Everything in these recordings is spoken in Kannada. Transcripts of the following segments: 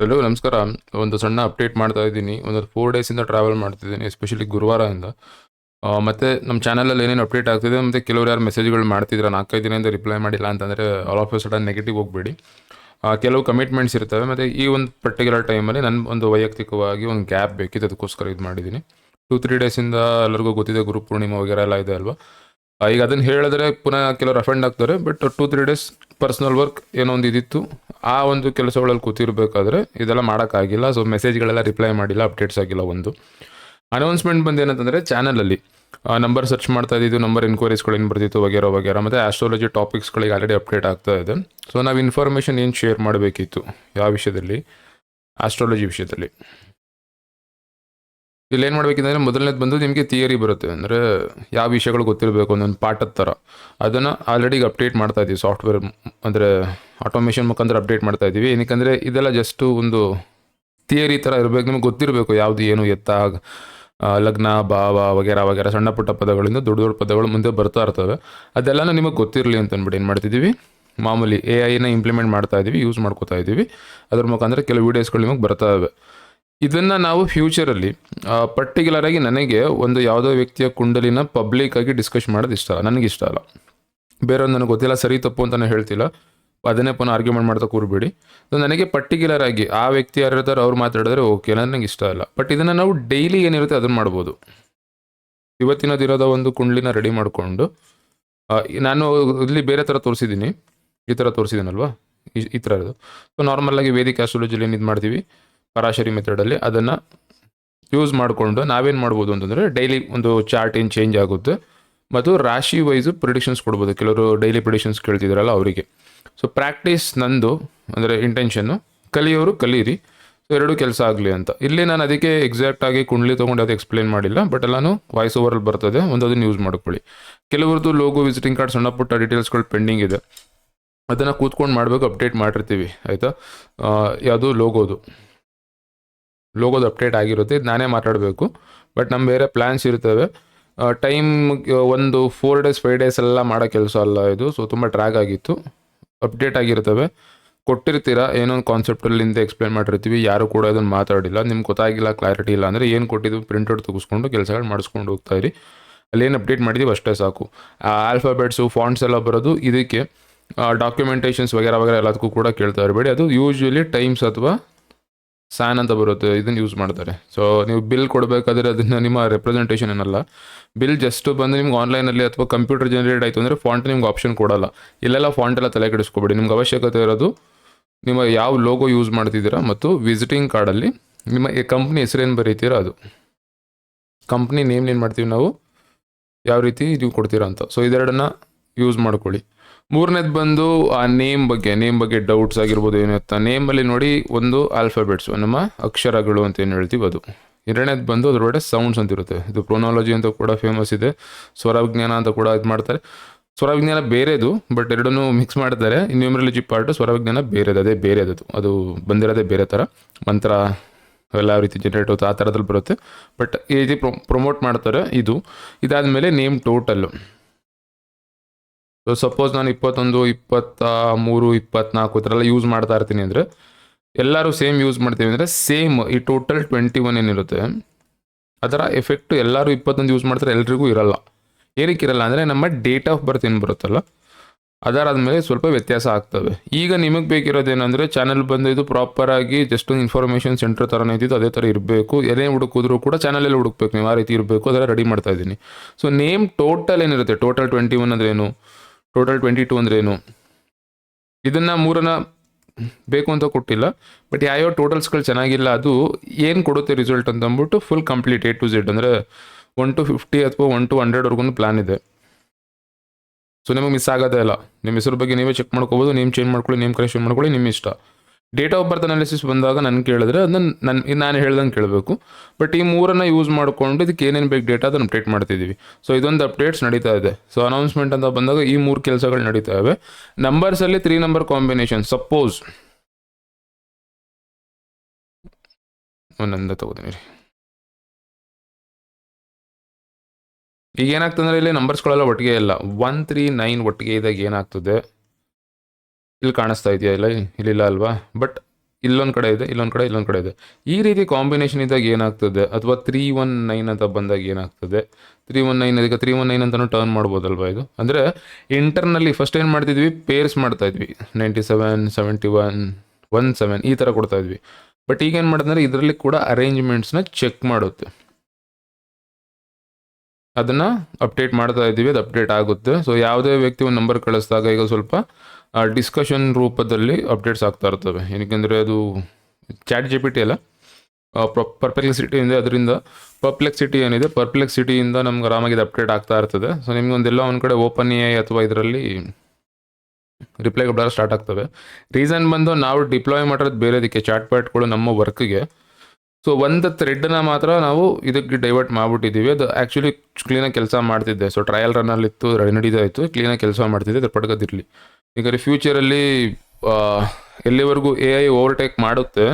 ಹಲೋ ನಮಸ್ಕಾರ. ಒಂದು ಸಣ್ಣ ಅಪ್ಡೇಟ್ ಮಾಡ್ತಾ ಇದ್ದೀನಿ. ಒಂದು ಫೋರ್ ಡೇಸಿಂದ ಟ್ರಾವೆಲ್ ಮಾಡ್ತಿದ್ದೀನಿ ಎಸ್ಪೆಷಲಿ ಗುರುವಾರದಿಂದ ಮತ್ತು ನಮ್ಮ ಚಾನಲಲ್ಲಿ ಏನೇನು ಅಪ್ಡೇಟ್ ಆಗ್ತಿದೆ, ಮತ್ತು ಕೆಲವರು ಯಾರು ಮೆಸೇಜ್ಗಳು ಮಾಡ್ತಿದ್ರೆ, ನಾಲ್ಕೈದು ದಿನದಿಂದ ರಿಪ್ಲೈ ಮಾಡಿಲ್ಲ ಅಂತಂದರೆ ಆಲ್ ಆಫ್ ಸಡನ್ ನೆಗೆಟಿವ್ ಹೋಗ್ಬೇಡಿ. ಕೆಲವು ಕಮಿಟ್ಮೆಂಟ್ಸ್ ಇರ್ತವೆ, ಮತ್ತು ಈ ಒಂದು ಪರ್ಟಿಕ್ಯುಲರ್ ಟೈಮಲ್ಲಿ ನನ್ನ ಒಂದು ವೈಯಕ್ತಿಕವಾಗಿ ಒಂದು ಗ್ಯಾಪ್ ಬೇಕಿತ್ತು, ಅದಕ್ಕೋಸ್ಕರ ಇದು ಮಾಡಿದ್ದೀನಿ. ಟೂ ತ್ರೀ ಡೇಸಿಂದ ಎಲ್ಲರಿಗೂ ಗೊತ್ತಿದೆ, ಗುರು ಪೂರ್ಣಿಮಾ ವಗೇರೆ ಎಲ್ಲ ಇದೆ ಅಲ್ವಾ? ಈಗ ಅದನ್ನು ಹೇಳಿದ್ರೆ ಪುನಃ ಕೆಲವರು ಅಫೆಂಡ್ ಆಗ್ತಾರೆ but two three days personal work ಏನೋ ಒಂದು ಇದಿತ್ತು. ಆ ಒಂದು ಕೆಲಸಗಳಲ್ಲಿ ಕೂತಿರ್ಬೇಕಾದ್ರೆ ಇದೆಲ್ಲ ಮಾಡೋಕ್ಕಾಗಿಲ್ಲ. ಸೊ ಮೆಸೇಜ್ಗಳೆಲ್ಲ ರಿಪ್ಲೈ ಮಾಡಿಲ್ಲ ಅಪ್ಡೇಟ್ಸ್ ಆಗಿಲ್ಲ ಒಂದು. ಅನೌನ್ಸ್ಮೆಂಟ್ ಬಂದು ಏನಂತಂದರೆ ಚಾನಲಲ್ಲಿ ನಂಬರ್ ಸರ್ಚ್ ಮಾಡ್ತಾ ಇದ್ದಿದ್ದು ನಂಬರ್ ಎನ್ಕ್ವೈರೀಸ್ಗಳು ಏನು ಬರ್ತಿತ್ತು, ವಗೇರ ವಗೇರ. ಮತ್ತು ಆಸ್ಟ್ರಾಲಜಿ ಟಾಪಿಕ್ಸ್ಗಳಿಗೆ ಆಲ್ರೆಡಿ ಅಪ್ಡೇಟ್ ಆಗ್ತಾ ಇದೆ. ಸೊ ನಾವು ಇನ್ಫಾರ್ಮೇಷನ್ ಏನು ಶೇರ್ ಮಾಡಬೇಕಿತ್ತು, ಯಾವ ವಿಷಯದಲ್ಲಿ? ಆಸ್ಟ್ರಾಲಜಿ ವಿಷಯದಲ್ಲಿ. ಇಲ್ಲಿ ಏನು ಮಾಡಬೇಕಂದ್ರೆ ಮೊದಲನೇದು ಬಂದು ನಿಮಗೆ ಥಿಯರಿ ಬರುತ್ತೆ. ಅಂದರೆ ಯಾವ ವಿಷಯಗಳು ಗೊತ್ತಿರಬೇಕು ಒಂದೊಂದು ಪಾಠದ ಥರ ಅದನ್ನು ಆಲ್ರೆಡಿ ಅಪ್ಡೇಟ್ ಮಾಡ್ತಾ ಇದ್ದೀವಿ ಸಾಫ್ಟ್ವೇರ್ ಅಂದರೆ ಆಟೋಮೇಷನ್ ಮುಖಾಂತರ ಅಪ್ಡೇಟ್ ಮಾಡ್ತಾ ಇದ್ದೀವಿ ಏನಕ್ಕಂದರೆ ಇದೆಲ್ಲ ಜಸ್ಟು ಒಂದು ಥಿಯರಿ ಥರ ಇರಬೇಕು. ನಿಮಗೆ ಗೊತ್ತಿರಬೇಕು ಯಾವುದು ಏನು ಎತ್ತ ಲಗ್ನ, ಭಾವ ವಗೇರ ವಗೇರ ಸಣ್ಣ ಪುಟ್ಟ ಪದಗಳಿಂದ ದೊಡ್ಡ ದೊಡ್ಡ ಪದಗಳು ಮುಂದೆ ಬರ್ತಾ ಇರ್ತವೆ. ಅದೆಲ್ಲನೂ ನಿಮಗೆ ಗೊತ್ತಿರಲಿ ಅಂತ ಅಂದ್ಬಿಟ್ಟು ಏನು ಮಾಡ್ತಿದ್ದೀವಿ ಮಾಮೂಲಿ ಎ ಐನ ಇಂಪ್ಲಿಮೆಂಟ್ ಮಾಡ್ತಾ ಇದ್ದೀವಿ ಯೂಸ್ ಮಾಡ್ಕೋತಾ ಇದ್ದೀವಿ ಅದ್ರ ಮುಖಾಂತರ ಕೆಲವು ವೀಡಿಯೋಸ್ಗಳು ನಿಮಗೆ ಬರ್ತಾ ಇವೆ. ಇದನ್ನು ನಾವು ಫ್ಯೂಚರಲ್ಲಿ ಪರ್ಟಿಕ್ಯುಲರ್ ಆಗಿ ನನಗೆ ಒಂದು ಯಾವುದೋ ವ್ಯಕ್ತಿಯ ಕುಂಡಲಿನ ಪಬ್ಲಿಕ್ ಆಗಿ ಡಿಸ್ಕಸ್ ಮಾಡೋದು ಇಷ್ಟ ನನಗೆ ಇಷ್ಟ ಅಲ್ಲ. ಬೇರೊಂದು ನನಗೆ ಗೊತ್ತಿಲ್ಲ, ಸರಿ ತಪ್ಪು ಅಂತ ನಾನು ಹೇಳ್ತಿಲ್ಲ. ಅದನ್ನೇ ಪುನಃ ಆರ್ಗ್ಯುಮೆಂಟ್ ಮಾಡ್ತಾ ಕೂರ್ಬೇಡಿ. ಸೊ ನನಗೆ ಪರ್ಟಿಕ್ಯುಲರ್ ಆಗಿ ಆ ವ್ಯಕ್ತಿ ಯಾರು ಇರ್ತಾರೆ ಅವ್ರು ಮಾತಾಡಿದ್ರೆ ಓಕೆ ನನಗೆ ಇಷ್ಟ ಇಲ್ಲ ಬಟ್ ಇದನ್ನು ನಾವು ಡೈಲಿ ಏನಿರುತ್ತೆ ಅದನ್ನು ಮಾಡ್ಬೋದು. ಇವತ್ತಿನ ದಿನದ ಒಂದು ಕುಂಡಲಿನ ರೆಡಿ ಮಾಡಿಕೊಂಡು ನಾನು ಇಲ್ಲಿ ಬೇರೆ ಥರ ತೋರಿಸಿದ್ದೀನಿ. ಈ ಥರ ತೋರಿಸಿದ್ದೀನಲ್ವಾ? ಈ ಈ ಥರ ಇರೋದು. ಸೊ ನಾರ್ಮಲಾಗಿ ವೇದಿಕ ಆಸ್ಟ್ರಾಲಜಿಲಿ ಏನು ಇದು ಮಾಡ್ತೀವಿ. ಪರಾಶರಿ ಮೆಥಡಲ್ಲಿ ಅದನ್ನು ಯೂಸ್ ಮಾಡಿಕೊಂಡು ನಾವೇನು ಮಾಡ್ಬೋದು ಅಂತಂದರೆ ಡೈಲಿ ಒಂದು ಚಾರ್ಟ್ ಏನು ಚೇಂಜ್ ಆಗುತ್ತೆ. ಮತ್ತು ರಾಶಿ ವೈಸು ಪ್ರಿಡಿಕ್ಷನ್ಸ್ ಕೊಡ್ಬೋದು. ಕೆಲವರು ಡೈಲಿ ಪ್ರಿಡಿಕ್ಷನ್ಸ್ ಕೇಳ್ತಿದ್ರಲ್ಲ ಅವರಿಗೆ. ಸೊ ಪ್ರಾಕ್ಟೀಸ್ ನಂದು, ಅಂದರೆ ಇಂಟೆನ್ಷನ್ನು ಕಲಿಯೋರು ಕಲೀರಿ. ಸೊ ಎರಡೂ ಕೆಲಸ ಆಗಲಿ ಅಂತ. ಇಲ್ಲಿ ನಾನು ಅದಕ್ಕೆ ಎಕ್ಸಾಕ್ಟಾಗಿ ಕುಂಡ್ಲಿ ತೊಗೊಂಡು ಅದು ಎಕ್ಸ್ಪ್ಲೇನ್ ಮಾಡಿಲ್ಲ ಬಟ್ ಎಲ್ಲಾನು ವಾಯ್ಸ್ ಓವರಲ್ಲಿ ಬರ್ತದೆ ಒಂದು ಅದನ್ನು ಯೂಸ್ ಮಾಡ್ಕೊಳ್ಳಿ. ಕೆಲವ್ರದ್ದು ಲೋಗೋ ವಿಸಿಟಿಂಗ್ ಕಾರ್ಡ್ ಸಣ್ಣ ಪುಟ್ಟ ಡೀಟೇಲ್ಸ್ಗಳು ಪೆಂಡಿಂಗ್ ಇದೆ. ಅದನ್ನು ಕೂತ್ಕೊಂಡು ಮಾಡಬೇಕು ಅಪ್ಡೇಟ್ ಮಾಡಿರ್ತೀವಿ, ಆಯಿತಾ? ಯಾವುದು ಲೋಗೋದು ಲೋಗೋದು ಅಪ್ಡೇಟ್ ಆಗಿರುತ್ತೆ, ಇದು ನಾನೇ ಮಾತಾಡಬೇಕು. ಬಟ್ ನಮ್ಮ ಬೇರೆ ಪ್ಲ್ಯಾನ್ಸ್ ಇರ್ತವೆ. ಟೈಮ್ ಒಂದು ಫೋರ್ ಡೇಸ್ ಫೈವ್ ಡೇಸ್ ಎಲ್ಲ ಮಾಡೋ ಕೆಲಸ ಅಲ್ಲ ಇದು ಸೊ ತುಂಬ ಟ್ರ್ಯಾಕ್ ಆಗಿತ್ತು. ಅಪ್ಡೇಟ್ ಆಗಿರ್ತವೆ. ಕೊಟ್ಟಿರ್ತೀರಾ? ಏನೊಂದು ಕಾನ್ಸೆಪ್ಟಲ್ಲಿಂದ ಎಕ್ಸ್ಪ್ಲೇನ್ ಮಾಡಿರ್ತೀವಿ. ಯಾರು ಕೂಡ ಅದನ್ನು ಮಾತಾಡಿಲ್ಲ. ನಿಮ್ಗೆ ಗೊತ್ತಾಗಿಲ್ಲ ಕ್ಲಾರಿಟಿ ಇಲ್ಲ ಅಂದರೆ ಏನು ಕೊಟ್ಟಿದ್ದು ಪ್ರಿಂಟೌಟ್ ತೆಗೆಸ್ಕೊಂಡು ಕೆಲಸಗಳು ಮಾಡಿಸ್ಕೊಂಡು ಹೋಗ್ತಾ ಇರಿ. ಅಲ್ಲಿ ಏನು ಅಪ್ಡೇಟ್ ಮಾಡಿದೀವಿ ಅಷ್ಟೇ ಸಾಕು. ಆಲ್ಫಾಬೆಟ್ಸು ಫಾಂಟ್ಸ್ ಎಲ್ಲ ಬರೋದು ಇದಕ್ಕೆ ಡಾಕ್ಯುಮೆಂಟೇಷನ್ಸ್ ವಗೇರ ವಗೇರ ಎಲ್ಲದಕ್ಕೂ ಕೂಡ ಕೇಳ್ತಾ ಇರಬೇಡಿ. ಅದು ಯೂಶ್ವಲಿ ಟೈಮ್ಸ್ ಅಥವಾ ಸ್ಯಾನ್ ಅಂತ ಬರುತ್ತೆ, ಇದನ್ನು ಯೂಸ್ ಮಾಡ್ತಾರೆ. ಸೊ ನೀವು ಬಿಲ್ ಕೊಡಬೇಕಾದ್ರೆ ಅದನ್ನು ನಿಮ್ಮ ರೆಪ್ರೆಸೆಂಟೇಷನ್ ಏನಲ್ಲ. ಬಿಲ್ ಜಸ್ಟ್ ಬಂದು ನಿಮ್ಗೆ ಆನ್ಲೈನಲ್ಲಿ ಅಥವಾ ಕಂಪ್ಯೂಟರ್ ಜನರೇಟ್ ಆಯಿತು ಅಂದರೆ ಫಾಂಟ್ ನಿಮ್ಗೆ ಆಪ್ಷನ್ ಕೊಡಲ್ಲ. ಇಲ್ಲೆಲ್ಲ ಫಾಂಟ್ ಎಲ್ಲ ತಲೆ ಕೆಡಿಸ್ಕೊಬೇಡಿ. ನಿಮ್ಗೆ ಅವಶ್ಯಕತೆ ಇರೋದು ನಿಮ್ಮ ಯಾವ ಲೋಗೋ ಯೂಸ್ ಮಾಡ್ತಿದ್ದೀರಾ ಮತ್ತು ವಿಸಿಟಿಂಗ್ ಕಾರ್ಡಲ್ಲಿ ನಿಮ್ಮ ಕಂಪ್ನಿ ಹೆಸರೇನು ಬರೀತೀರಾ ಅದು. ಕಂಪ್ನಿ ನೇಮ್ ಏನು ಮಾಡ್ತೀವಿ ನಾವು? ಯಾವ ರೀತಿ ನೀವು ಕೊಡ್ತೀರಾ ಅಂತ. ಸೊ ಇದೆರಡನ್ನ ಯೂಸ್ ಮಾಡ್ಕೊಳ್ಳಿ. ಮೂರನೇದು ಬಂದು, ಆ ನೇಮ್ ಬಗ್ಗೆ ನೇಮ್ ಬಗ್ಗೆ ಡೌಟ್ಸ್ ಆಗಿರ್ಬೋದು ನೇಮ್ ನೇಮಲ್ಲಿ ನೋಡಿ ಒಂದು ಆಲ್ಫಾಬೆಟ್ಸು ನಮ್ಮ ಅಕ್ಷರಗಳು ಅಂತ ಏನು ಹೇಳ್ತೀವಿ ಅದು. ಎರಡನೇದು ಬಂದು ಅದರೊಳಗೆ ಸೌಂಡ್ಸ್ ಅಂತ ಇರುತ್ತೆ. ಇದು ಪ್ರೊನಾಲಜಿ ಅಂತ ಕೂಡ ಫೇಮಸ್ ಇದೆ. ಸ್ವರ ವಿಜ್ಞಾನ ಅಂತ ಕೂಡ ಇದು ಮಾಡ್ತಾರೆ. ಸ್ವರ ವಿಜ್ಞಾನ ಬೇರೆದು ಬಟ್ ಎರಡನ್ನೂ ಮಿಕ್ಸ್ ಮಾಡ್ತಾರೆ. ನ್ಯೂಮರಾಲಜಿ ಪಾರ್ಟ್ ಸ್ವರ ವಿಜ್ಞಾನ ಬೇರೆದು, ಅದೇ ಬೇರೆದು ಅದು ಬಂದಿರೋದೇ ಬೇರೆ ಥರ. ಮಂತ್ರ ಎಲ್ಲ ರೀತಿ ಜನರೇಟ್ ಆಗುತ್ತೆ, ಆ ಥರದಲ್ಲಿ ಬರುತ್ತೆ. ಬಟ್ ಈ ರೀತಿ ಪ್ರೊ ಪ್ರೊಮೋಟ್ ಮಾಡ್ತಾರೆ ಇದು. ಇದಾದ ಮೇಲೆ ನೇಮ್ ಟೋಟಲ್ಲು ಸೊ ಸಪೋಸ್ ನಾನು ಇಪ್ಪತ್ತೊಂದು, ಇಪ್ಪತ್ತ ಮೂರು, ಇಪ್ಪತ್ನಾಲ್ಕು ಥರ ಎಲ್ಲ ಯೂಸ್ ಮಾಡ್ತಾ ಇರ್ತೀನಿ ಅಂದರೆ, ಎಲ್ಲರೂ ಸೇಮ್ ಯೂಸ್ ಮಾಡ್ತೀವಿ ಅಂದರೆ ಸೇಮ್ ಈ ಟೋಟಲ್ ಟ್ವೆಂಟಿ ಒನ್ ಏನಿರುತ್ತೆ, ಅದರ ಎಫೆಕ್ಟ್ ಎಲ್ಲರೂ ಇಪ್ಪತ್ತೊಂದು ಯೂಸ್ ಮಾಡ್ತಾರೆ, ಎಲ್ರಿಗೂ ಇರಲ್ಲ. ಏನಕ್ಕೆ ಇರಲ್ಲ ಅಂದರೆ ನಮ್ಮ ಡೇಟ್ ಆಫ್ ಬರ್ತ್ ಏನು ಬರುತ್ತಲ್ಲ ಅದರಾದ್ಮೇಲೆ ಸ್ವಲ್ಪ ವ್ಯತ್ಯಾಸ ಆಗ್ತವೆ. ಈಗ ನಿಮಗೆ ಬೇಕಿರೋದೇನೆಂದರೆ ಚಾನಲ್ ಬಂದು ಇದು ಪ್ರಾಪರಾಗಿ ಜಸ್ಟ್ ಒಂದು ಇನ್ಫಾರ್ಮೇಷನ್ ಸೆಂಟರ್ ಥರನೇ ಇದ್ದಿದ್ದು ಅದೇ ಥರ ಇರಬೇಕು. ಏನೇ ಹುಡುಕಿದ್ರು ಕೂಡ ಚಾನಲಲ್ಲಿ ಹುಡುಕ್ಬೇಕು, ನೀವು ಆ ರೀತಿ ಇರಬೇಕು ಅದರ ರೆಡಿ ಮಾಡ್ತಾ ಇದ್ದೀನಿ. ಸೊ ನೇಮ್ ಟೋಟಲ್ ಏನಿರುತ್ತೆ? ಟೋಟಲ್ ಟ್ವೆಂಟಿ ಒನ್ ಅಂದ್ರೆ ಏನು? ಟೋಟಲ್ ಟ್ವೆಂಟಿ ಟು ಅಂದ್ರೇನು ಏನು? ಇದನ್ನ ಮೂರನ್ನ ಬೇಕು ಅಂತ ಕೊಟ್ಟಿಲ್ಲ ಬಟ್ ಯಾವ್ಯಾವ ಟೋಟಲ್ಸ್ಗಳು ಚೆನ್ನಾಗಿಲ್ಲ, ಅದು ಏನು ಕೊಡುತ್ತೆ ರಿಸಲ್ಟ್ ಅಂತ ಅಂದ್ಬಿಟ್ಟು full complete A to Z ಅಂದರೆ ಒನ್ ಟು ಫಿಫ್ಟಿ ಅಥವಾ ಒನ್ ಟು ಹಂಡ್ರೆಡ್ವರೆಗೂ ಪ್ಲಾನ್ ಇದೆ. ಸೊ ನಿಮಗೆ ಮಿಸ್ ಆಗೋದೇ ಇಲ್ಲ. ನಿಮ್ಮ ಹೆಸರು ಬಗ್ಗೆ ನೀವೇ ಚೆಕ್ ಮಾಡ್ಕೋಬೋದು ನೀವು ಚೇಂಜ್ ಮಾಡ್ಕೊಳ್ಳಿ ನೀವು ಕರೆಕ್ಷನ್ ಮಾಡ್ಕೊಳ್ಳಿ ನಿಮ್ಮ ಇಷ್ಟ ಡೇಟ್ ಆಫ್ ಬರ್ತ್ ಅನಾಲಿಸಿಸ್ ಬಂದಾಗ ನಾನು ಕೇಳಿದ್ರೆ ಅದನ್ನ ನನ್ನ ನಾನು ಹೇಳ್ದಂಗೆ ಕೇಳಬೇಕು. ಬಟ್ ಈ ಮೂರನ್ನು ಯೂಸ್ ಮಾಡಿಕೊಂಡು ಇದಕ್ಕೆ ಏನೇನು ಬೇಕು ಡೇಟಾ ಅದನ್ನು ಅಪ್ಡೇಟ್ ಮಾಡ್ತಿದ್ದೀವಿ ಸೊ ಇದೊಂದು ಅಪ್ಡೇಟ್ಸ್ ನಡೀತಾ ಇದೆ. ಸೊ ಅನೌನ್ಸ್ಮೆಂಟ್ ಅಂತ ಬಂದಾಗ ಈ ಮೂರು ಕೆಲಸಗಳು ನಡೀತಾ ಇವೆ. ನಂಬರ್ಸಲ್ಲಿ ತ್ರೀ ನಂಬರ್ ಕಾಂಬಿನೇಷನ್ ಸಪೋಸ್ ಒಂದೊಂದ ತಗೋತೀನಿ ರೀ. ಈಗ ಏನಾಗ್ತಂದ್ರೆ ಇಲ್ಲಿ ನಂಬರ್ಸ್ಗಳೆಲ್ಲ ಒಟ್ಟಿಗೆ ಇಲ್ಲ. ಒನ್ ತ್ರೀ ನೈನ್ ಒಟ್ಟಿಗೆ ಇದಾಗ ಏನಾಗ್ತದೆ? ಇಲ್ಲಿ ಕಾಣಿಸ್ತಾ ಇದೆಯಾ? ಇಲ್ಲ, ಇಲ್ಲಿಲ್ಲ ಅಲ್ವಾ? ಬಟ್ ಇಲ್ಲೊಂದು ಕಡೆ ಇದೆ, ಇಲ್ಲೊಂದು ಕಡೆ ಇಲ್ಲೊಂದು ಕಡೆ ಇದೆ. ಈ ರೀತಿ ಕಾಂಬಿನೇಷನ್ ಇದ್ದಾಗ ಏನಾಗ್ತದೆ? ಅಥವಾ ತ್ರೀ ಒನ್ ನೈನ್ ಅಂತ ಬಂದಾಗ ಏನಾಗ್ತದೆ? ತ್ರೀ ಒನ್ ನೈನ್ ಅದಕ್ಕೆ ತ್ರೀ ಒನ್ ನೈನ್ ಅಂತಲೂ ಟರ್ನ್ ಮಾಡ್ಬೋದಲ್ವಾ ಇದು? ಅಂದರೆ ಇಂಟರ್ನಲ್ಲಿ ಫಸ್ಟ್ ಏನು ಮಾಡ್ತಿದ್ವಿ? ಪೇರ್ಸ್ ಮಾಡ್ತಾ ಇದ್ವಿ. Ninety seven seventy one one seven ಈ ಥರ ಕೊಡ್ತಾ ಇದ್ವಿ. ಬಟ್ ಈಗೇನು ಮಾಡಿದ್ರೆ ಇದರಲ್ಲಿ ಕೂಡ ಅರೇಂಜ್ಮೆಂಟ್ಸ್ನ ಚೆಕ್ ಮಾಡುತ್ತೆ. ಅದನ್ನು ಅಪ್ಡೇಟ್ ಮಾಡ್ತಾ ಇದ್ದೀವಿ, ಅದು ಅಪ್ಡೇಟ್ ಆಗುತ್ತೆ. ಸೊ ಯಾವುದೇ ವ್ಯಕ್ತಿ ಒಂದು ನಂಬರ್ ಕಳಿಸಿದಾಗ ಈಗ ಸ್ವಲ್ಪ ಡಿಸ್ಕಷನ್ ರೂಪದಲ್ಲಿ ಅಪ್ಡೇಟ್ಸ್ ಆಗ್ತಾ ಇರ್ತವೆ. ಏನಕ್ಕೆಂದರೆ ಅದು ಚಾಟ್ ಜಿ ಪಿ ಟಿ ಅಲ್ಲ ಪರ್ಪ್ಲೆಕ್ಸಿಟಿ ಇದೆ ಅದರಿಂದ ಪರ್ಪ್ಲೆಕ್ಸಿಟಿ ಏನಿದೆ ಪರ್ಪ್ಲೆಕ್ಸಿಟಿಯಿಂದ ನಮ್ಗೆ ಆರಾಮಾಗಿ ಅಪ್ಡೇಟ್ ಆಗ್ತಾ ಇರ್ತದೆ. ಸೊ ನಿಮ್ಗೆ ಒಂದೆಲ್ಲ ಒಂದು ಕಡೆ ಓಪನ್ ಎ ಅಥವಾ ಇದರಲ್ಲಿ ರಿಪ್ಲೈ ಬರೋದು ಸ್ಟಾರ್ಟ್ ಆಗ್ತವೆ. ರೀಸನ್ ಬಂದು ನಾವು ಡಿಪ್ಲಾಯ್ ಮಾಡಿರೋದು ಬೇರೆದಕ್ಕೆ ಚಾಟ್ ಪ್ಯಾಟ್ಗಳು ನಮ್ಮ ವರ್ಕ್ಗೆ ಸೊ ಒಂದು ಥ್ರೆಡ್ನ ಮಾತ್ರ ನಾವು ಇದಕ್ಕೆ ಡೈವರ್ಟ್ ಮಾಡಿಬಿಟ್ಟಿದ್ದೀವಿ. ಅದು ಆ್ಯಕ್ಚುಲಿ ಕ್ಲೀನಾಗಿ ಕೆಲಸ ಮಾಡ್ತಿದ್ದೆ. ಸೊ ಟ್ರಯಲ್ ರನ್ನಲ್ಲಿತ್ತು ನಡೀತಾ ಇತ್ತು. ಕ್ಲೀನಾಗಿ ಕೆಲಸ ಮಾಡ್ತಿದ್ದೆ, ಅದ್ರ ಪಡ್ಕೋದಿರಲಿ ಈಗ ಫ್ಯೂಚರಲ್ಲಿ ಎಲ್ಲಿವರೆಗೂ ಎ ಐ ಓವರ್ಟೇಕ್ ಮಾಡುತ್ತೆ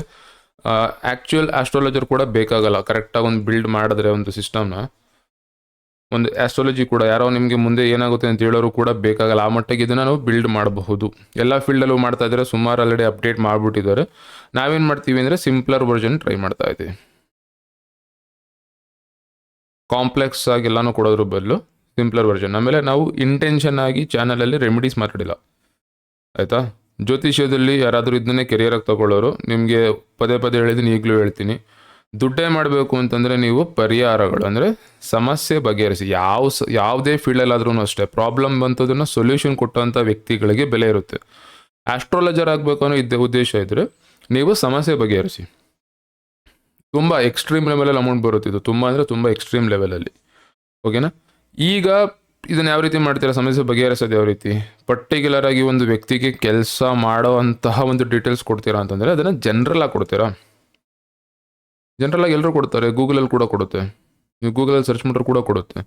ಆ್ಯಕ್ಚುಯಲ್ ಆಸ್ಟ್ರಾಲಜರ್ ಕೂಡ ಬೇಕಾಗಲ್ಲ. ಕರೆಕ್ಟಾಗಿ ಒಂದು ಬಿಲ್ಡ್ ಮಾಡಿದ್ರೆ ಒಂದು ಸಿಸ್ಟಮ್ನ ಒಂದು ಆಸ್ಟ್ರಾಲಜಿ ಕೂಡ, ಯಾರೋ ನಿಮಗೆ ಮುಂದೆ ಏನಾಗುತ್ತೆ ಅಂತ ಹೇಳೋರು ಕೂಡ ಬೇಕಾಗಲ್ಲ. ಆ ಮಟ್ಟಿಗೆ ಇದನ್ನು ನಾವು ಬಿಲ್ಡ್ ಮಾಡಬಹುದು. ಎಲ್ಲ ಫೀಲ್ಡಲ್ಲೂ ಮಾಡ್ತಾ ಇದ್ದಾರೆ. ಸುಮಾರು ಆಲ್ರೆಡಿ ಅಪ್ಡೇಟ್ ಮಾಡಿಬಿಟ್ಟಿದ್ದಾರೆ. ನಾವೇನು ಮಾಡ್ತೀವಿ ಅಂದರೆ ಸಿಂಪ್ಲರ್ ವರ್ಜನ್ ಟ್ರೈ ಮಾಡ್ತಾ ಇದ್ದೀವಿ. ಕಾಂಪ್ಲೆಕ್ಸ್ ಆಗಿ ಎಲ್ಲನೂ ಕೊಡೋದ್ರ ಬದಲು ಸಿಂಪ್ಲರ್ ವರ್ಜನ್ ಆಮೇಲೆ ನಾವು ಇಂಟೆನ್ಷನ್ ಆಗಿ ಚಾನಲಲ್ಲಿ ರೆಮಿಡೀಸ್ ಮಾತಾಡಿಲ್ಲ. ಆಯಿತಾ? ಜ್ಯೋತಿಷ್ಯದಲ್ಲಿ ಯಾರಾದರೂ ಇದನ್ನೇ ಕೆರಿಯರಾಗಿ ತಗೊಳ್ಳೋರು. ನಿಮಗೆ ಪದೇ ಪದೇ ಹೇಳಿದ್ದೀನಿ ಈಗಲೂ ಹೇಳ್ತೀನಿ. ದುಡ್ಡೇ ಮಾಡಬೇಕು ಅಂತಂದರೆ ನೀವು ಪರಿಹಾರಗಳು, ಅಂದರೆ ಸಮಸ್ಯೆ ಬಗೆಹರಿಸಿ. ಯಾವ ಸ, ಯಾವುದೇ ಫೀಲ್ಡಲ್ಲಾದ್ರೂ ಅಷ್ಟೇ. ಪ್ರಾಬ್ಲಮ್ ಬಂತದನ್ನು ಸೊಲ್ಯೂಷನ್ ಕೊಟ್ಟಂಥ ವ್ಯಕ್ತಿಗಳಿಗೆ ಬೆಲೆ ಇರುತ್ತೆ. ಆಸ್ಟ್ರಾಲಜರ್ ಆಗಬೇಕು ಅನ್ನೋ ಇದ್ದ ಉದ್ದೇಶ ಇದ್ದರೆ ನೀವು ಸಮಸ್ಯೆ ಬಗೆಹರಿಸಿ. ತುಂಬ ಎಕ್ಸ್ಟ್ರೀಮ್ ಲೆವೆಲಲ್ಲಿ ಅಮೌಂಟ್ ಬರುತ್ತಿದ್ದು ತುಂಬ ಅಂದರೆ ತುಂಬ ಎಕ್ಸ್ಟ್ರೀಮ್ ಲೆವೆಲಲ್ಲಿ ಓಕೆನಾ ಈಗ ಇದನ್ನ ಯಾವ ರೀತಿ ಮಾಡ್ತೀರಾ? ಸಮಸ್ಯೆ ಬಗೆಹರಿಸೋದು ಯಾವ ರೀತಿ? ಪರ್ಟಿಕ್ಯುಲರ್ ಆಗಿ ಒಂದು ವ್ಯಕ್ತಿಗೆ ಕೆಲಸ ಮಾಡೋ ಅಂತಹ ಒಂದು ಡೀಟೇಲ್ಸ್ ಕೊಡ್ತೀರಾ ಅಂತಂದರೆ ಅದನ್ನು ಜನರಲ್ ಆಗಿ ಕೊಡ್ತೀರಾ? ಜನರಲ್ ಆಗಿ ಎಲ್ಲರೂ ಕೊಡ್ತಾರೆ. ಗೂಗಲಲ್ಲಿ ಕೂಡ ಕೊಡುತ್ತೆ. ನೀವು ಗೂಗಲಲ್ಲಿ ಸರ್ಚ್ ಮಾಡಿದ್ರೆ ಕೂಡ ಕೊಡುತ್ತೆ.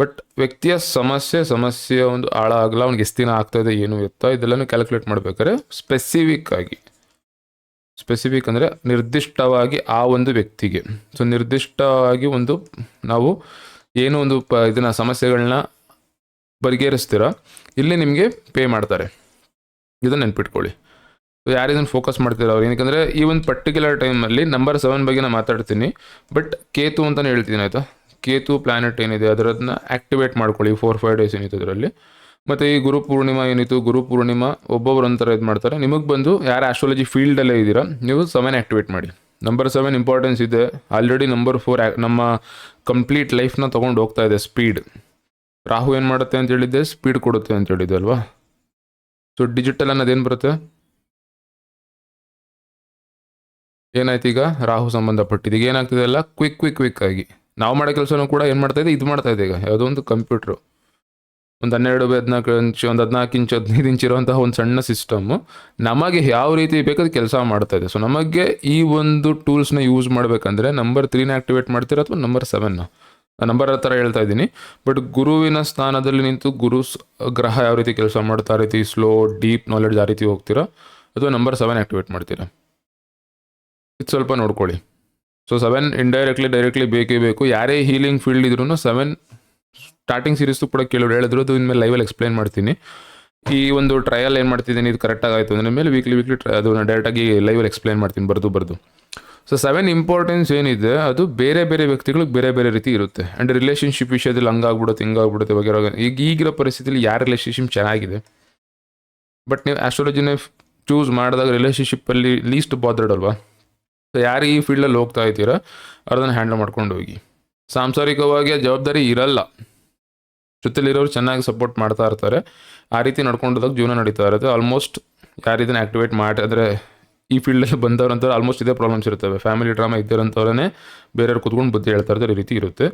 ಬಟ್ ವ್ಯಕ್ತಿಯ ಸಮಸ್ಯೆ ಸಮಸ್ಯೆ ಒಂದು ಆಳ ಆಗಲ್ಲ ಅವ್ನಿಗೆ ಎಷ್ಟು ದಿನ ಆಗ್ತಾ ಇದೆ, ಏನು ಎತ್ತ ಇದೆಲ್ಲನೂ ಕ್ಯಾಲ್ಕುಲೇಟ್ ಮಾಡ್ಬೇಕಾದ್ರೆ ಸ್ಪೆಸಿಫಿಕ್ ಆಗಿ. ಸ್ಪೆಸಿಫಿಕ್ ಅಂದರೆ ನಿರ್ದಿಷ್ಟವಾಗಿ ಆ ಒಂದು ವ್ಯಕ್ತಿಗೆ. ಸೊ ನಿರ್ದಿಷ್ಟವಾಗಿ ಒಂದು ನಾವು ಏನೋ ಒಂದು ಪ ಇದನ್ನ ಸಮಸ್ಯೆಗಳನ್ನ ಬಗೆಹರಿಸ್ತೀರ ಇಲ್ಲಿ ನಿಮಗೆ ಪೇ ಮಾಡ್ತಾರೆ. ಇದನ್ನು ನೆನ್ಪಿಟ್ಕೊಳ್ಳಿ. ಸೊ ಯಾರು ಇದನ್ನು ಫೋಕಸ್ ಮಾಡ್ತೀರ ಅವ್ರು? ಏನಕ್ಕೆ ಈ ಒಂದು ಪರ್ಟಿಕ್ಯುಲರ್ ಟೈಮಲ್ಲಿ ನಂಬರ್ ಸೆವೆನ್ ಬಗ್ಗೆ ನಾನು ಮಾತಾಡ್ತೀನಿ. ಬಟ್ ಕೇತು ಅಂತಲೇ ಹೇಳ್ತೀನಿ, ಆಯಿತಾ? ಕೇತು ಪ್ಲಾನೆಟ್ ಏನಿದೆ ಅದರದನ್ನ ಆ್ಯಕ್ಟಿವೇಟ್ ಮಾಡ್ಕೊಳ್ಳಿ. ಫೋರ್ ಫೈವ್ ಡೇಸ್ ಏನಿತ್ತು ಅದರಲ್ಲಿ. ಮತ್ತು ಈ ಗುರು ಪೂರ್ಣಿಮಾ ಏನಿತ್ತು? ಗುರು ಪೂರ್ಣಿಮಾ ಒಬ್ಬೊಬ್ರು ಒಂಥರ ಇದು ಮಾಡ್ತಾರೆ. ನಿಮಗೆ ಬಂದು ಯಾರು ಆಸ್ಟ್ರಾಲಜಿ ಫೀಲ್ಡಲ್ಲೇ ಇದ್ದೀರಾ, ನೀವು ಸೆವೆನ್ ಆ್ಯಕ್ಟಿವೇಟ್ ಮಾಡಿ. ನಂಬರ್ ಸೆವೆನ್ ಇಂಪಾರ್ಟೆನ್ಸ್ ಇದೆ. ಆಲ್ರೆಡಿ ನಂಬರ್ ಫೋರ್ ನಮ್ಮ ಕಂಪ್ಲೀಟ್ ಲೈಫ್ನ ತೊಗೊಂಡು ಹೋಗ್ತಾ ಇದೆ ಸ್ಪೀಡ್ ರಾಹು ಏನು ಮಾಡುತ್ತೆ ಅಂತ ಹೇಳಿದ್ದೆ ಸ್ಪೀಡ್ ಕೊಡುತ್ತೆ ಅಂತ ಹೇಳಿದ್ದೆ ಅಲ್ವಾ? ಸೊ ಡಿಜಿಟಲ್ ಅನ್ನೋದೇನು ಬರುತ್ತೆ? ಏನಾಯ್ತು ಈಗ? ರಾಹು ಸಂಬಂಧಪಟ್ಟಿದ್ದು. ಈಗ ಏನಾಗ್ತಿದೆ ಎಲ್ಲ? ಕ್ವಿಕ್ ಕ್ವಿಕ್ ಕ್ವಿಕ್ ಆಗಿ. ನಾವು ಮಾಡೋ ಕೆಲಸನೂ ಕೂಡ ಏನು ಮಾಡ್ತಾ ಇದೆ? ಇದು ಮಾಡ್ತಾ ಇದೆ ಈಗ. ಯಾವುದೋ ಒಂದು ಕಂಪ್ಯೂಟ್ರು. ಒಂದು ಹನ್ನೆರಡು ಬೈ ಹದಿನಾಲ್ಕು ಇಂಚು, ಒಂದು ಹದಿನಾಲ್ಕು ಇಂಚು, ಹದಿನೈದು ಇಂಚ್ ಇರುವಂತಹ ಒಂದು ಸಣ್ಣ ಸಿಸ್ಟಮ್ಮು ನಮಗೆ ಯಾವ ರೀತಿ ಬೇಕಾದ ಕೆಲಸ ಮಾಡ್ತಾ ಇದೆ. ಸೊ ನಮಗೆ ಈ ಒಂದು ಟೂಲ್ಸ್ನ ಯೂಸ್ ಮಾಡಬೇಕಂದ್ರೆ ನಂಬರ್ ತ್ರೀನ ಆ್ಯಕ್ಟಿವೇಟ್ ಮಾಡ್ತೀರಾ ಅಥವಾ ನಂಬರ್ ಸೆವೆನ್ನ ನಂಬರ್ ಥರ ಹೇಳ್ತಾ ಇದ್ದೀನಿ. ಬಟ್ ಗುರುವಿನ ಸ್ಥಾನದಲ್ಲಿ ನಿಂತು ಗುರು ಗ್ರಹ ಯಾವ ರೀತಿ ಕೆಲಸ ಮಾಡ್ತಾ ರೀತಿ ಸ್ಲೋ ಡೀಪ್ ನಾಲೆಡ್ಜ್ ಆ ರೀತಿ ಹೋಗ್ತೀರಾ? ಅಥವಾ ನಂಬರ್ ಸೆವೆನ್ ಆ್ಯಕ್ಟಿವೇಟ್ ಮಾಡ್ತೀರಾ? ಇದು ಸ್ವಲ್ಪ ನೋಡ್ಕೊಳ್ಳಿ. ಸೊ ಸೆವೆನ್ ಇಂಡೈರೆಕ್ಟ್ಲಿ ಡೈರೆಕ್ಟ್ಲಿ ಬೇಕೇ ಬೇಕು. ಯಾರೇ ಹೀಲಿಂಗ್ ಫೀಲ್ಡ್ ಇದ್ರೂ ಸೆವೆನ್ ಸ್ಟಾರ್ಟಿಂಗ್ ಸೀರೀಸು ಕೂಡ ಕೇಳೋರು ಹೇಳಿದ್ರು. ಅದು ಇನ್ಮೇಲೆ ಲೈವಲ್ಲಿ ಎಕ್ಸ್ಪ್ಲೈನ್ ಮಾಡ್ತೀನಿ. ಈ ಒಂದು ಟ್ರಯಲ್ ಏನು ಮಾಡ್ತಿದ್ದೀನಿ, ಇದು ಕರೆಕ್ಟಾಗಿ ಆಯಿತು ಅಂದರೆ ಮೇಲೆ ವೀಕ್ಲಿ ವೀಕ್ಲಿ ಟ್ರ ಅದನ್ನು ಡೈರೆಕ್ಟಾಗಿ ಲೈವಲ್ಲಿ ಎಕ್ಸ್ಪ್ಲೈನ್ ಮಾಡ್ತೀನಿ. ಬರ್ದು ಬರ್ದು. ಸೊ ಸೆವೆನ್ ಇಂಪಾರ್ಟೆನ್ಸ್ ಏನಿದೆ, ಅದು ಬೇರೆ ಬೇರೆ ವ್ಯಕ್ತಿಗಳಿಗೆ ಬೇರೆ ಬೇರೆ ರೀತಿ ಇರುತ್ತೆ. ಆ್ಯಂಡ್ ರಿಲೇಷನ್ಶಿಪ್ ವಿಷಯದಲ್ಲಿ ಹಂಗಾಗ್ಬಿಡುತ್ತೆ, ಹಿಂಗಾಗ್ಬಿಡುತ್ತೆ ವಗೇರೆ. ಈಗ ಈಗಿರೋ ಪರಿಸ್ಥಿತಿಯಲ್ಲಿ ಯಾರ ರಿಲೇಷನ್ಶಿಪ್ ಚೆನ್ನಾಗಿದೆ? ಬಟ್ ನೀವು ಆಸ್ಟ್ರಾಲಜಿನೇ ಚೂಸ್ ಮಾಡಿದಾಗ ರಿಲೇಷನ್ಶಿಪ್ಪಲ್ಲಿ ಲೀಸ್ಟ್ ಬಾದ್ರೆಡ್ ಅಲ್ವಾ? ಸೊ ಯಾರು ಈ ಫೀಲ್ಡಲ್ಲಿ ಹೋಗ್ತಾ ಇದ್ದೀರಾ, ಅವ್ರದನ್ನು ಹ್ಯಾಂಡಲ್ ಮಾಡ್ಕೊಂಡು ಹೋಗಿ. ಸಾಂಸಾರಿಕವಾಗಿ ಜವಾಬ್ದಾರಿ ಇರಲ್ಲ. ಜೊತೆಲಿರೋರು ಚೆನ್ನಾಗಿ ಸಪೋರ್ಟ್ ಮಾಡ್ತಾ ಇರ್ತಾರೆ. ಆ ರೀತಿ ನಡ್ಕೊಂಡೋದಾಗ ಜೀವನ ನಡೀತಾ ಇರುತ್ತೆ. ಆಲ್ಮೋಸ್ಟ್ ಯಾರು ಇದನ್ನು ಆ್ಯಕ್ಟಿವೇಟ್ ಮಾಡಿ, ಅಂದರೆ ಈ ಫೀಲ್ಡಲ್ಲಿ ಬಂದವ್ರಂತ ಆಲ್ಮೋಸ್ಟ್ ಇದೇ ಪ್ರಾಬ್ಲಮ್ಸ್ ಇರ್ತವೆ ಫ್ಯಾಮಿಲಿ ಡ್ರಾಮಾ ಇದ್ದಿರೋಂಥವ್ರೇ ಬೇರೆಯವ್ರು ಕುತ್ಕೊಂಡು ಬುದ್ಧಿ ಹೇಳ್ತಾ ಇರ್ತಾರೆ ರೀತಿ ಇರುತ್ತೆ.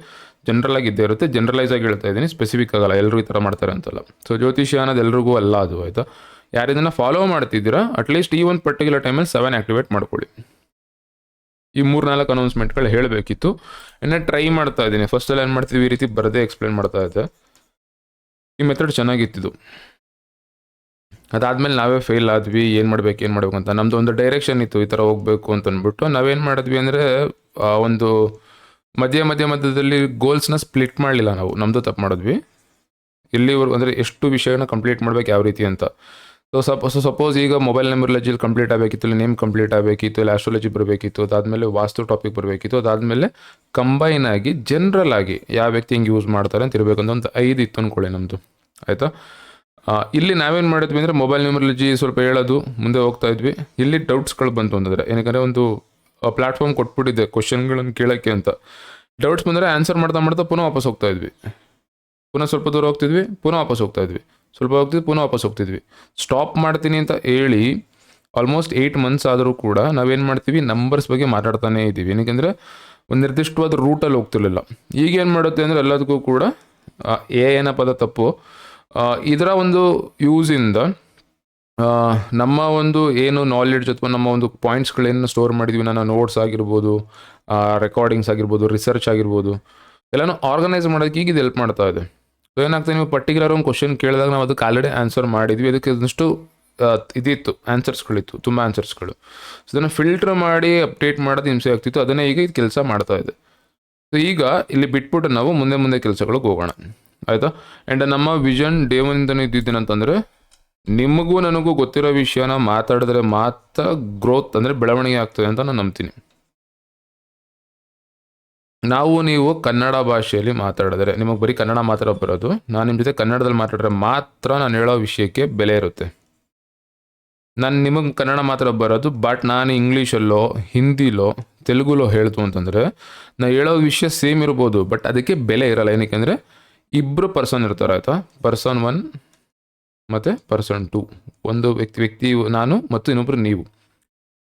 ಜನರಲ್ ಆಗಿ ಇದ್ದೇ ಇರುತ್ತೆ. ಜನರಲೈಸ್ ಆಗಿ ಹೇಳ್ತಾ ಇದ್ದೀನಿ. ಸ್ಪೆಸಿಫಿಕ್ ಆಗಲ್ಲ. ಎಲ್ಲರೂ ಈ ಥರ ಮಾಡ್ತಾರೆ ಅಂತಲ್ಲ. ಸೊ ಜ್ಯೋತಿಷ್ಯ ಅನ್ನೋದು ಎಲ್ರಿಗೂ ಅಲ್ಲ ಅದು, ಆಯಿತಾ? ಯಾರು ಇದನ್ನು ಫಾಲೋ ಮಾಡ್ತಿದ್ದೀರಾ ಅಟ್ಲೀಸ್ಟ್ ಈ ಒಂದು ಪರ್ಟಿಕ್ಯುಲರ್ ಟೈಮಲ್ಲಿ ಸೆವೆನ್ ಆ್ಯಕ್ಟಿವೇಟ್ ಮಾಡ್ಕೊಳ್ಳಿ. ಈ ಮೂರು ನಾಲ್ಕು ಅನೌನ್ಸ್ಮೆಂಟ್ಗಳು ಹೇಳಬೇಕಿತ್ತು. ಇನ್ನು ಟ್ರೈ ಮಾಡ್ತಾ ಇದ್ದೀನಿ. ಫಸ್ಟಲ್ಲಿ ಏನು ಮಾಡ್ತೀವಿ ಈ ರೀತಿ ಬರದೇ ಎಕ್ಸ್ಪ್ಲೇನ್ ಮಾಡ್ತಾ ಇದ್ದೆ. ಈ ಮೆಥಡ್ ಚೆನ್ನಾಗಿತ್ತಿದ್ದು ಅದಾದ್ಮೇಲೆ ನಾವೇ ಫೇಲ್ ಆದ್ವಿ, ಏನು ಮಾಡ್ಬೇಕು ಏನು ಮಾಡ್ಬೇಕು ಅಂತ. ನಮ್ದು ಒಂದು ಡೈರೆಕ್ಷನ್ ಇತ್ತು, ಈ ಥರ ಹೋಗಬೇಕು ಅಂತ ಅಂದ್ಬಿಟ್ಟು ನಾವೇನು ಮಾಡಿದ್ವಿ ಅಂದರೆ ಒಂದು ಮಧ್ಯ ಮಧ್ಯ ಮಧ್ಯದಲ್ಲಿ ಗೋಲ್ಸ್ನ ಸ್ಪ್ಲಿಟ್ ಮಾಡಲಿಲ್ಲ ನಾವು. ನಮ್ಮದು ತಪ್ಪು ಮಾಡಿದ್ವಿ. ಇಲ್ಲಿವರೆಗೂ ಅಂದರೆ ಎಷ್ಟು ವಿಷಯನ ಕಂಪ್ಲೀಟ್ ಮಾಡ್ಬೇಕು ಯಾವ ರೀತಿ ಅಂತ. ಸೊ ಸಪ್ ಸೊ ಸಪೋಸ್ ಈಗ ಮೊಬೈಲ್ ನಂಬರ್ಲಜಿ ಕಂಪ್ಲೀಟ್ ಆಗಬೇಕಿತ್ತು, ಇಲ್ಲ ನೇಮ್ ಕಂಪ್ಲೀಟ್ ಆಗಬೇಕಿತ್ತು, ಇಲ್ಲ ಆಸ್ಟ್ರಾಲಜಿ ಬರಬೇಕಿತ್ತು, ಅದಾದಮೇಲೆ ವಾಸ್ತು ಟಾಪಿಕ್ ಬರಬೇಕಿತ್ತು, ಅದಾದಮೇಲೆ ಕಂಬೈನ್ ಆಗಿ ಜನರಲ್ ಆಗಿ ಯಾವ ವ್ಯಕ್ತಿ ಹಿಂಗೆ ಯೂಸ್ ಮಾಡ್ತಾರೆ ಅಂತ ಇರಬೇಕು ಅಂತ ಒಂದು ಐದು ಇತ್ತು ಅಂದ್ಕೊಳ್ಳಿ ನಮ್ಮದು ಆಯಿತಾ? ಇಲ್ಲಿ ನಾವೇನು ಮಾಡಿದ್ವಿ ಅಂದರೆ ಮೊಬೈಲ್ ನ್ಯೂಮರಾಲಜಿ ಸ್ವಲ್ಪ ಹೇಳೋದು, ಮುಂದೆ ಹೋಗ್ತಾ ಇದ್ವಿ. ಇಲ್ಲಿ ಡೌಟ್ಸ್ಗಳು ಬಂತು ಅಂತಂದರೆ ಏನಕ್ಕೆ ಒಂದು ಪ್ಲಾಟ್ಫಾರ್ಮ್ ಕೊಟ್ಬಿಟ್ಟಿದೆ ಕ್ವಶನ್ಗಳನ್ನು ಕೇಳೋಕ್ಕೆ ಅಂತ. ಡೌಟ್ಸ್ ಬಂದರೆ ಆನ್ಸರ್ ಮಾಡ್ತಾ ಮಾಡ್ತಾ ಪುನಃ ವಾಪಸ್ ಹೋಗ್ತಾ ಇದ್ವಿ. ಪುನಃ ಸ್ವಲ್ಪ ದೂರ ಹೋಗ್ತಿದ್ವಿ, ಪುನಃ ವಾಪಸ್ ಹೋಗ್ತಾ ಇದ್ವಿ. ಸ್ವಲ್ಪ ಹೋಗ್ತಿದ್ವಿ, ಪುನಃ ವಾಪಸ್ ಹೋಗ್ತಿದ್ವಿ. ಸ್ಟಾಪ್ ಮಾಡ್ತೀನಿ ಅಂತ ಹೇಳಿ ಆಲ್ಮೋಸ್ಟ್ ಏಯ್ಟ್ ಮಂತ್ಸ್ ಆದರೂ ಕೂಡ ನಾವೇನು ಮಾಡ್ತೀವಿ ನಂಬರ್ಸ್ ಬಗ್ಗೆ ಮಾತಾಡ್ತಾನೇ ಇದ್ದೀವಿ. ಏನಕ್ಕೆಂದರೆ, ಒಂದು ನಿರ್ದಿಷ್ಟವಾದ ರೂಟಲ್ಲಿ ಹೋಗ್ತಿರ್ಲಿಲ್ಲ. ಈಗೇನು ಮಾಡುತ್ತೆ ಅಂದರೆ ಎಲ್ಲದಕ್ಕೂ ಕೂಡ ಎ ಏನ ಪದ ತಪ್ಪು. ಇದರ ಒಂದು ಯೂಸಿಂದ ನಮ್ಮ ಒಂದು ಏನು ನಾಲೆಡ್ಜ್ ಅಥವಾ ನಮ್ಮ ಒಂದು ಪಾಯಿಂಟ್ಸ್ಗಳೇನು ಸ್ಟೋರ್ ಮಾಡಿದ್ವಿ ನನ್ನ ನೋಟ್ಸ್ ಆಗಿರ್ಬೋದು ರೆಕಾರ್ಡಿಂಗ್ಸ್ ಆಗಿರ್ಬೋದು ರಿಸರ್ಚ್ ಆಗಿರ್ಬೋದು ಎಲ್ಲನೂ ಆರ್ಗನೈಸ್ ಮಾಡೋದಕ್ಕೆ ಈಗ ಇದು ಹೆಲ್ಪ್ ಮಾಡ್ತಾ ಇದೆ. ಸೊ ಏನಾಗ್ತದೆ ನೀವು ಪರ್ಟಿಕ್ಯುಲರ್ ಒಂದು ಕ್ವಶನ್ ಕೇಳಿದಾಗ ನಾವು ಅದಕ್ಕೆ ಆಲ್ರೆಡಿ ಆನ್ಸರ್ ಮಾಡಿದ್ವಿ. ಅದಕ್ಕೆ ಒಂದಷ್ಟು ಆ, ಇದಿತ್ತು ಆನ್ಸರ್ಸ್ಗಳಿತ್ತು ತುಂಬ ಆನ್ಸರ್ಸ್ಗಳು ಸೊ ಅದನ್ನು ಫಿಲ್ಟರ್ ಮಾಡಿ ಅಪ್ಡೇಟ್ ಮಾಡೋದು ಹಿಂಸೆ ಆಗ್ತಿತ್ತು. ಅದನ್ನೇ ಈಗ ಇದು ಕೆಲಸ ಮಾಡ್ತಾ ಇದೆ. ಸೊ ಈಗ ಇಲ್ಲಿ ಬಿಟ್ಬಿಟ್ಟು ನಾವು ಮುಂದೆ ಮುಂದೆ ಕೆಲಸಗಳಿಗೆ ಹೋಗೋಣ. ಆಯಿತಾ? ಆ್ಯಂಡ್ ನಮ್ಮ ವಿಷನ್ ಡೇ ಒನ್ನಿಂದನೇ ಇದ್ದಿದ್ದೇನಂತಂದರೆ ನಿಮಗೂ ನನಗೂ ಗೊತ್ತಿರೋ ವಿಷಯನ ಮಾತಾಡಿದ್ರೆ ಮಾತ್ರ ಗ್ರೋತ್ ಅಂದರೆ ಬೆಳವಣಿಗೆ ಆಗ್ತದೆ ಅಂತ ನಾನು ನಂಬ್ತೀನಿ. ನಾವು, ನೀವು ಕನ್ನಡ ಭಾಷೆಯಲ್ಲಿ ಮಾತಾಡಿದ್ರೆ, ನಿಮಗೆ ಬರೀ ಕನ್ನಡ ಮಾತ್ರ ಬರೋದು, ನಾನು ನಿಮ್ಮ ಜೊತೆ ಕನ್ನಡದಲ್ಲಿ ಮಾತಾಡಿದ್ರೆ ಮಾತ್ರ ನಾನು ಹೇಳೋ ವಿಷಯಕ್ಕೆ ಬೆಲೆ ಇರುತ್ತೆ. ನಾನು ನಿಮಗೆ ಕನ್ನಡ ಮಾತ್ರ ಬರೋದು ಬಟ್ ನಾನು ಇಂಗ್ಲೀಷಲ್ಲೋ, ಹಿಂದಿಲೋ, ತೆಲುಗುಲೋ ಹೇಳ್ತು ಅಂತಂದರೆ ನಾನು ಹೇಳೋ ವಿಷಯ ಸೇಮ್ ಇರ್ಬೋದು ಬಟ್ ಅದಕ್ಕೆ ಬೆಲೆ ಇರಲ್ಲ. ಏನಕ್ಕೆ ಅಂದರೆ ಇಬ್ಬರು ಪರ್ಸನ್ ಇರ್ತಾರೆ, ಆಯಿತಾ? ಪರ್ಸನ್ ಒನ್ ಮತ್ತು ಪರ್ಸನ್ ಟು ಒಂದು ವ್ಯಕ್ತಿ ವ್ಯಕ್ತಿ ನಾನು ಮತ್ತು ಇನ್ನೊಬ್ರು ನೀವು.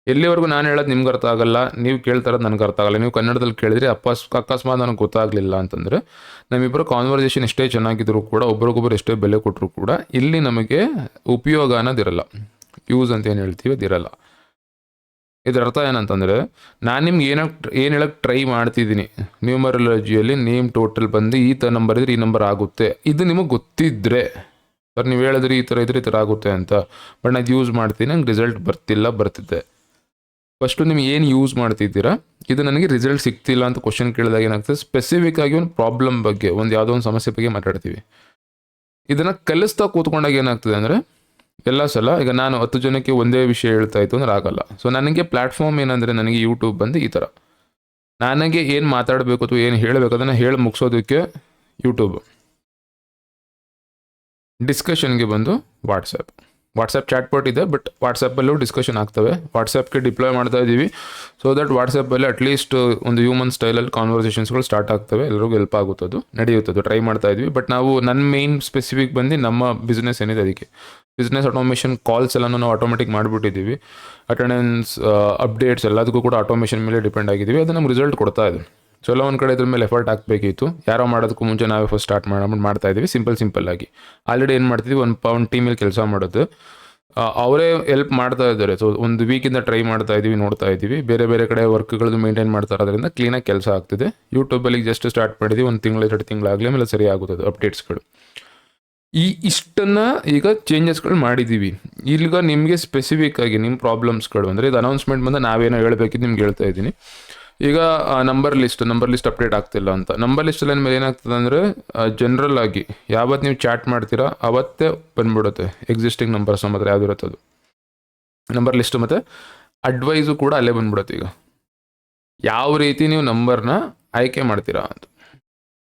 ಎಲ್ಲಿವರೆಗೂ ನಾನು ಹೇಳೋದು ನಿಮ್ಗೆ ಅರ್ಥ ಆಗಲ್ಲ, ನೀವು ಕೇಳ್ತಾರೋದು ನನಗೆ ಅರ್ಥ ಆಗಲ್ಲ. ನೀವು ಕನ್ನಡದಲ್ಲಿ ಕೇಳಿದ್ರೆ ಅಪ್ಪಸ್ ಅಕಸ್ಮಾತ್ ನನಗೆ ಗೊತ್ತಾಗಲಿಲ್ಲ ಅಂತಂದರೆ ನಮ್ಮಿಬ್ಬರು ಕಾನ್ವರ್ಸೇಷನ್ ಎಷ್ಟೇ ಚೆನ್ನಾಗಿದ್ರು ಕೂಡ, ಒಬ್ರಿಗೊಬ್ರು ಎಷ್ಟೇ ಬೆಲೆ ಕೊಟ್ಟರು ಕೂಡ, ಇಲ್ಲಿ ನಮಗೆ ಉಪಯೋಗ ಅನ್ನೋದಿರಲ್ಲ ಯೂಸ್ ಅಂತ ಏನು ಹೇಳ್ತೀವಿ ಅದಿರಲ್ಲ. ಇದರ ಅರ್ಥ ಏನಂತಂದರೆ, ನಾನು ನಿಮ್ಗೆ ಏನಕ್ಕೆ ಏನು ಹೇಳೋಕ್ಕೆ ಟ್ರೈ ಮಾಡ್ತಿದ್ದೀನಿ. ನ್ಯೂಮರಲಜಿಯಲ್ಲಿ ನೇಮ್ ಟೋಟಲ್ ಬಂದು ಈ ಥರ ನಂಬರ್ ಇದ್ರೆ ಈ ನಂಬರ್ ಆಗುತ್ತೆ. ಇದು ನಿಮಗೆ ಗೊತ್ತಿದ್ದರೆ ಸರ್ ನೀವು ಹೇಳಿದ್ರಿ ಈ ಥರ ಇದ್ರೆ ಈ ಥರ ಆಗುತ್ತೆ ಅಂತ. ಬಟ್ ನಾನು ಯೂಸ್ ಮಾಡ್ತೀನಿ, ನಂಗೆ ರಿಸಲ್ಟ್ ಬರ್ತಿಲ್ಲ ಬರ್ತಿದ್ದೆ ಫಸ್ಟು ನೀವು ಏನು ಯೂಸ್ ಮಾಡ್ತಿದ್ದೀರಾ, ಇದು ನನಗೆ ರಿಸಲ್ಟ್ ಸಿಗ್ತಿಲ್ಲ ಅಂತ ಕ್ವಶನ್ ಕೇಳಿದಾಗ ಏನಾಗ್ತದೆ ಸ್ಪೆಸಿಫಿಕ್ ಆಗಿ ಒಂದು ಪ್ರಾಬ್ಲಮ್ ಬಗ್ಗೆ, ಒಂದು ಯಾವುದೋ ಒಂದು ಸಮಸ್ಯೆ ಬಗ್ಗೆ ಮಾತಾಡ್ತೀವಿ. ಇದನ್ನು ಕಲಿಸ್ತಾ ಕೂತ್ಕೊಂಡಾಗ ಏನಾಗ್ತದೆ ಅಂದರೆ ಎಲ್ಲ ಸಲ ಈಗ ನಾನು ಹತ್ತು ಜನಕ್ಕೆ ಒಂದೇ ವಿಷಯ ಹೇಳ್ತಾ ಇತ್ತು ಅಂದ್ರೆ ಆಗಲ್ಲ. ಸೊ ನನಗೆ ಪ್ಲಾಟ್ಫಾರ್ಮ್ ಏನಂದರೆ ನನಗೆ ಯೂಟ್ಯೂಬ್ ಬಂದು ಈ ಥರ. ನನಗೆ ಏನು ಮಾತಾಡಬೇಕು ಅಥವಾ ಏನು ಹೇಳಬೇಕು ಅದನ್ನು ಹೇಳಿ ಮುಗಿಸೋದಕ್ಕೆ ಯೂಟ್ಯೂಬ್ ಡಿಸ್ಕಷನ್ಗೆ ಬಂದು ವಾಟ್ಸಪ್ ವಾಟ್ಸಪ್ ಚಾಟ್ಬೋಟ್ ಇದೆ ಬಟ್ ವಾಟ್ಸಪ್ಪಲ್ಲೂ ಡಿಸ್ಕಷನ್ ಆಗ್ತವೆ. ವಾಟ್ಸಪ್ಗೆ ಡಿಪ್ಲಾಯ್ ಮಾಡ್ತಾ ಇದ್ದೀವಿ. ಸೊ ದಟ್ ವಾಟ್ಸಪ್ಪಲ್ಲಿ ಅಟ್ಲೀಸ್ಟ್ ಒಂದು ಹ್ಯೂಮನ್ ಸ್ಟೈಲಲ್ಲಿ ಕಾನ್ವರ್ಸೇಷನ್ಸ್ಗಳು ಸ್ಟಾರ್ಟ್ ಆಗ್ತವೆ. ಎಲ್ಲರಿಗೂ ಹೆಲ್ಪ್ ಆಗುತ್ತದು ನಡೆಯುತ್ತದು ಟ್ರೈ ಮಾಡ್ತಾ ಇದ್ವಿ ಬಟ್ ನಾವು ನನ್ನ ಮೇನ್ ಸ್ಪೆಸಿಫಿಕ್ ಬಂದು ನಮ್ಮ ಬಿಸ್ನೆಸ್ ಏನಿದೆ ಅದಕ್ಕೆ. ಬಿಸ್ನೆಸ್ ಆಟೋಮೇಷನ್ ಕಾಲ್ಸ್ ಎಲ್ಲನೂ ನಾವು ಆಟೋಮೆಟಿಕ್ ಮಾಡಿಬಿಟ್ಟಿದ್ದೀವಿ. ಅಟೆಂಡೆನ್ಸ್ ಅಪ್ಡೇಟ್ಸ್ ಎಲ್ಲದಕ್ಕೂ ಕೂಡ ಆಟೋಮೇಷನ್ ಮೇಲೆ ಡಿಪೆಂಡ್ ಆಗಿದ್ದೀವಿ. ಅದು ನಮ್ಗೆ ರಿಸಲ್ಟ್ ಕೊಡ್ತಾ ಇದೆ. ಸೊ ಎಲ್ಲ ಒಂದು ಕಡೆ ಇದ್ರ ಮೇಲೆ ಎಫರ್ಟ್ ಹಾಕಬೇಕಿತ್ತು. ಯಾರೋ ಮಾಡೋದಕ್ಕೂ ಮುಂಚೆ ನಾವೇ ಫಸ್ಟ್ ಸ್ಟಾರ್ಟ್ ಮಾಡ್ಬಿಟ್ಟು ಮಾಡ್ತಾ ಇದ್ದೀವಿ. ಸಿಂಪಲ್ ಸಿಂಪಲ್ ಆಗಿ. ಆಲ್ರೆಡಿ ಏನು ಮಾಡ್ತಿದ್ವಿ? ಒಂದು ಒಂದು ಟೀಮಲ್ಲಿ ಕೆಲಸ ಮಾಡೋದು. ಅವರೇ ಹೆಲ್ಪ್ ಮಾಡ್ತಾ ಇದ್ದಾರೆ. ಸೊ ಒಂದು ವೀಕಿಂದ ಟ್ರೈ ಮಾಡ್ತಾ ಇದ್ದೀವಿ, ನೋಡ್ತಾ ಇದ್ದೀವಿ. ಬೇರೆ ಬೇರೆ ಕಡೆ ವರ್ಕ್ಗಳದ್ದು ಮೇಂಟೈನ್ ಮಾಡ್ತಾ ಇರೋದ್ರಿಂದ ಕ್ಲೀನಾಗಿ ಕೆಲಸ ಆಗ್ತಿದೆ. ಯೂಟ್ಯೂಬಲ್ಲಿ ಜಸ್ಟ್ ಸ್ಟಾರ್ಟ್ ಮಾಡಿದ್ವಿ. ಒಂದು ತಿಂಗಳು, ಎರಡು ತಿಂಗಳಾಗಲಿ ಆಮೇಲೆ ಸರಿ ಆಗುತ್ತದೆ ಅಪ್ಡೇಟ್ಸ್ಗಳು ಈ ಇಷ್ಟನ್ನು ಈಗ ಚೇಂಜಸ್ಗಳು ಮಾಡಿದ್ದೀವಿ ಈಗ ನಿಮಗೆ ಸ್ಪೆಸಿಫಿಕ್ ಆಗಿ ನಿಮ್ಮ ಪ್ರಾಬ್ಲಮ್ಸ್ಗಳು ಅಂದರೆ ಇದು ಅನೌನ್ಸ್ಮೆಂಟ್ ಬಂದ ನಾವೇನೋ ಹೇಳಬೇಕಿದ್ದು ನಿಮ್ಗೆ ಹೇಳ್ತಾ ಇದ್ದೀನಿ. ಈಗ number list number list update ಆಗ್ತಿಲ್ಲ ಅಂತ. ನಂಬರ್ ಲಿಸ್ಟಲ್ಲಿ ಮೇಲೆ ಏನಾಗ್ತದೆ ಅಂದರೆ ಜನರಲ್ ಆಗಿ ಯಾವತ್ತು ನೀವು ಚಾಟ್ ಮಾಡ್ತೀರಾ, ಅವತ್ತೇ ಬಂದ್ಬಿಡುತ್ತೆ ಎಕ್ಸಿಸ್ಟಿಂಗ್ ನಂಬರ್ಸ್ ನಮ್ಮ ಯಾವ್ದು ಇರುತ್ತೆ ಅದು ನಂಬರ್ ಲಿಸ್ಟ್ ಮತ್ತು ಅಡ್ವೈಸು ಕೂಡ ಅಲ್ಲೇ ಬಂದ್ಬಿಡುತ್ತೆ ಈಗ. ಯಾವ ರೀತಿ ನೀವು ನಂಬರ್ನ ಆಯ್ಕೆ ಮಾಡ್ತೀರಾ ಅಂತ.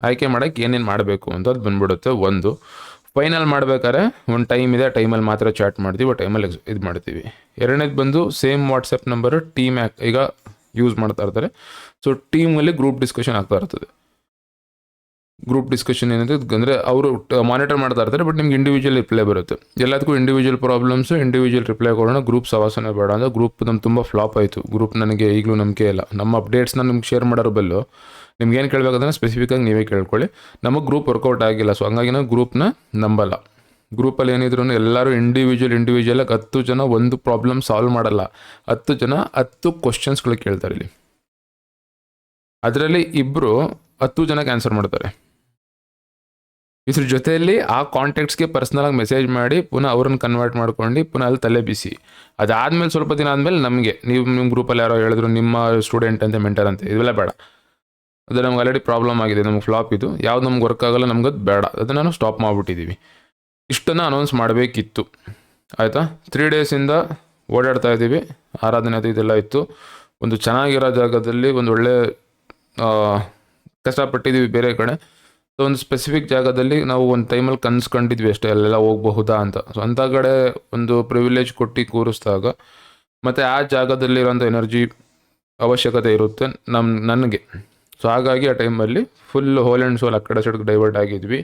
ಆಯ್ಕೆ ಮಾಡೋಕ್ಕೆ ಏನೇನು ಮಾಡಬೇಕು ಅಂತ ಅದು ಬಂದ್ಬಿಡುತ್ತೆ ಒಂದು. ಫೈನಲ್ ಮಾಡ್ಬೇಕಾದ್ರೆ ಒಂದು ಟೈಮ್ ಇದೆ, ಆ ಟೈಮಲ್ಲಿ ಮಾತ್ರ ಚಾಟ್ ಮಾಡ್ತೀವಿ, ಆ ಟೈಮಲ್ಲಿ ಇದು ಮಾಡ್ತೀವಿ. ಎರಡನೇದು ಬಂದು ಸೇಮ್ ವಾಟ್ಸಪ್ ನಂಬರು ಟೀಮ್ ಆ್ಯಕ್ ಈಗ ಯೂಸ್ ಮಾಡ್ತಾ ಇರ್ತಾರೆ. ಸೊ ಟೀಮಲ್ಲಿ ಗ್ರೂಪ್ ಡಿಸ್ಕಷನ್ ಆಗ್ತಾ ಇರ್ತದೆ. ಗ್ರೂಪ್ ಡಿಸ್ಕಷನ್ ಏನಿದೆ ಅಂದರೆ ಅವರು ಮಾನಿಟರ್ ಮಾಡ್ತಾ ಇರ್ತಾರೆ ಬಟ್ ನಿಮ್ಗೆ ಇಂಡಿವಿಜುವಲ್ ರಿಪ್ಲೈ ಬರುತ್ತೆ. ಎಲ್ಲದಕ್ಕೂ ಇಂಡಿವಿಜುವಲ್ ಪ್ರಾಬ್ಲಮ್ಸ್ ಇಂಡಿವಿಜುವಲ್ ರಿಪ್ಲೈ ಕೊಡೋಣ ಗ್ರೂಪ್ ಸವಾಸನೆ ಬೇಡ ಅಂದರೆ ಗ್ರೂಪ್ ನಮ್ಗೆ ತುಂಬ ಫ್ಲಾಪ್ ಆಯಿತು. ಗ್ರೂಪ್ ನನಗೆ ಈಗಲೂ ನಂಬಿಕೆ ಇಲ್ಲ. ನಮ್ಮ ಅಪ್ಡೇಟ್ಸ್ನ ನಿಮ್ಗೆ ಶೇರ್ ಮಾಡೋರು ಬಲ್ಲು. ನಿಮ್ಗೆ ಏನು ಕೇಳಬೇಕಂದ್ರೆ ಸ್ಪೆಸಿಫಿಕಾಗಿ ನೀವೇ ಕೇಳ್ಕೊಳ್ಳಿ. ನಮಗೆ ಗ್ರೂಪ್ ವರ್ಕೌಟ್ ಆಗಿಲ್ಲ ಸೊ ಹಂಗಾಗಿ ನಾವು ಗ್ರೂಪ್ನ ನಂಬಲ್ಲ. ಗ್ರೂಪಲ್ಲಿ ಏನಿದ್ರು ಎಲ್ಲರೂ ಇಂಡಿವಿಜುವಲ್ ಇಂಡಿವಿಜುವಲಾಗಿ ಹತ್ತು ಜನ ಒಂದು ಪ್ರಾಬ್ಲಮ್ ಸಾಲ್ವ್ ಮಾಡಲ್ಲ. ಹತ್ತು ಜನ ಹತ್ತು ಕ್ವಶನ್ಸ್ಗಳು ಕೇಳ್ತಾರೆ ಇಲ್ಲಿ. ಅದರಲ್ಲಿ ಇಬ್ಬರು ಹತ್ತು ಜನಕ್ಕೆ ಆನ್ಸರ್ ಮಾಡ್ತಾರೆ. ಇದ್ರ ಜೊತೆಯಲ್ಲಿ ಆ ಕಾಂಟ್ಯಾಕ್ಟ್ಸ್ಗೆ ಪರ್ಸ್ನಲಾಗಿ ಮೆಸೇಜ್ ಮಾಡಿ ಪುನಃ ಅವ್ರನ್ನ ಕನ್ವರ್ಟ್ ಮಾಡ್ಕೊಂಡು ಪುನಃ ಅಲ್ಲಿ ತಲೆ ಬಿಸಿ. ಅದಾದಮೇಲೆ ಸ್ವಲ್ಪ ದಿನ ಆದಮೇಲೆ ನಮಗೆ, ನೀವು ನಿಮ್ಮ ಗ್ರೂಪಲ್ಲಿ ಯಾರೋ ಹೇಳಿದ್ರು, ನಿಮ್ಮ ಸ್ಟೂಡೆಂಟ್ ಅಂತ ಮೆಂಟರ್ ಅಂತ, ಇವೆಲ್ಲ ಬೇಡ. ಅದು ನಮ್ಗೆ ಆಲ್ರೆಡಿ ಪ್ರಾಬ್ಲಮ್ ಆಗಿದೆ, ನಮ್ಗೆ ಫ್ಲಾಪ್ ಇದು. ಯಾವ್ದು ನಮ್ಗೆ ವರ್ಕ್ ಆಗಲ್ಲ ನಮ್ಗೆ ಅದು ಬೇಡ. ಅದನ್ನು ನಾವು ಸ್ಟಾಪ್ ಮಾಡಿಬಿಟ್ಟಿದ್ದೀವಿ ಇಷ್ಟನ್ನು ಅನೌನ್ಸ್ ಮಾಡಬೇಕಿತ್ತು. ಆಯಿತಾ? ತ್ರೀ ಡೇಸಿಂದ ಓಡಾಡ್ತಾ ಇದ್ದೀವಿ. ಆರಾಧನೆ ಅದು ಇದೆಲ್ಲ ಇತ್ತು. ಒಂದು ಚೆನ್ನಾಗಿರೋ ಜಾಗದಲ್ಲಿ ಒಂದು ಒಳ್ಳೆ ಕಷ್ಟಪಟ್ಟಿದ್ದೀವಿ ಬೇರೆ ಕಡೆ. ಸೊ ಒಂದು ಸ್ಪೆಸಿಫಿಕ್ ಜಾಗದಲ್ಲಿ ನಾವು ಒಂದು ಟೈಮಲ್ಲಿ ಕನ್ಸ್ಕೊಂಡಿದ್ವಿ ಅಷ್ಟೇ, ಅಲ್ಲೆಲ್ಲ ಹೋಗಬಹುದಾ ಅಂತ. ಸೊ ಅಂಥ ಕಡೆ ಒಂದು ಪ್ರಿವಿಲೇಜ್ ಕೊಟ್ಟು ಕೂರಿಸಿದಾಗ ಮತ್ತು ಆ ಜಾಗದಲ್ಲಿರೋಂಥ ಎನರ್ಜಿ ಅವಶ್ಯಕತೆ ಇರುತ್ತೆ ನಮ್ಮ ನನಗೆ. ಸೊ ಹಾಗಾಗಿ ಆ ಟೈಮಲ್ಲಿ ಫುಲ್ ಹೋಲ್ ಆ್ಯಂಡ್ ಸೋಲ್ ಆ ಕಡೆ ಸೈಡ್ಗೆ ಡೈವರ್ಟ್ ಆಗಿದ್ವಿ.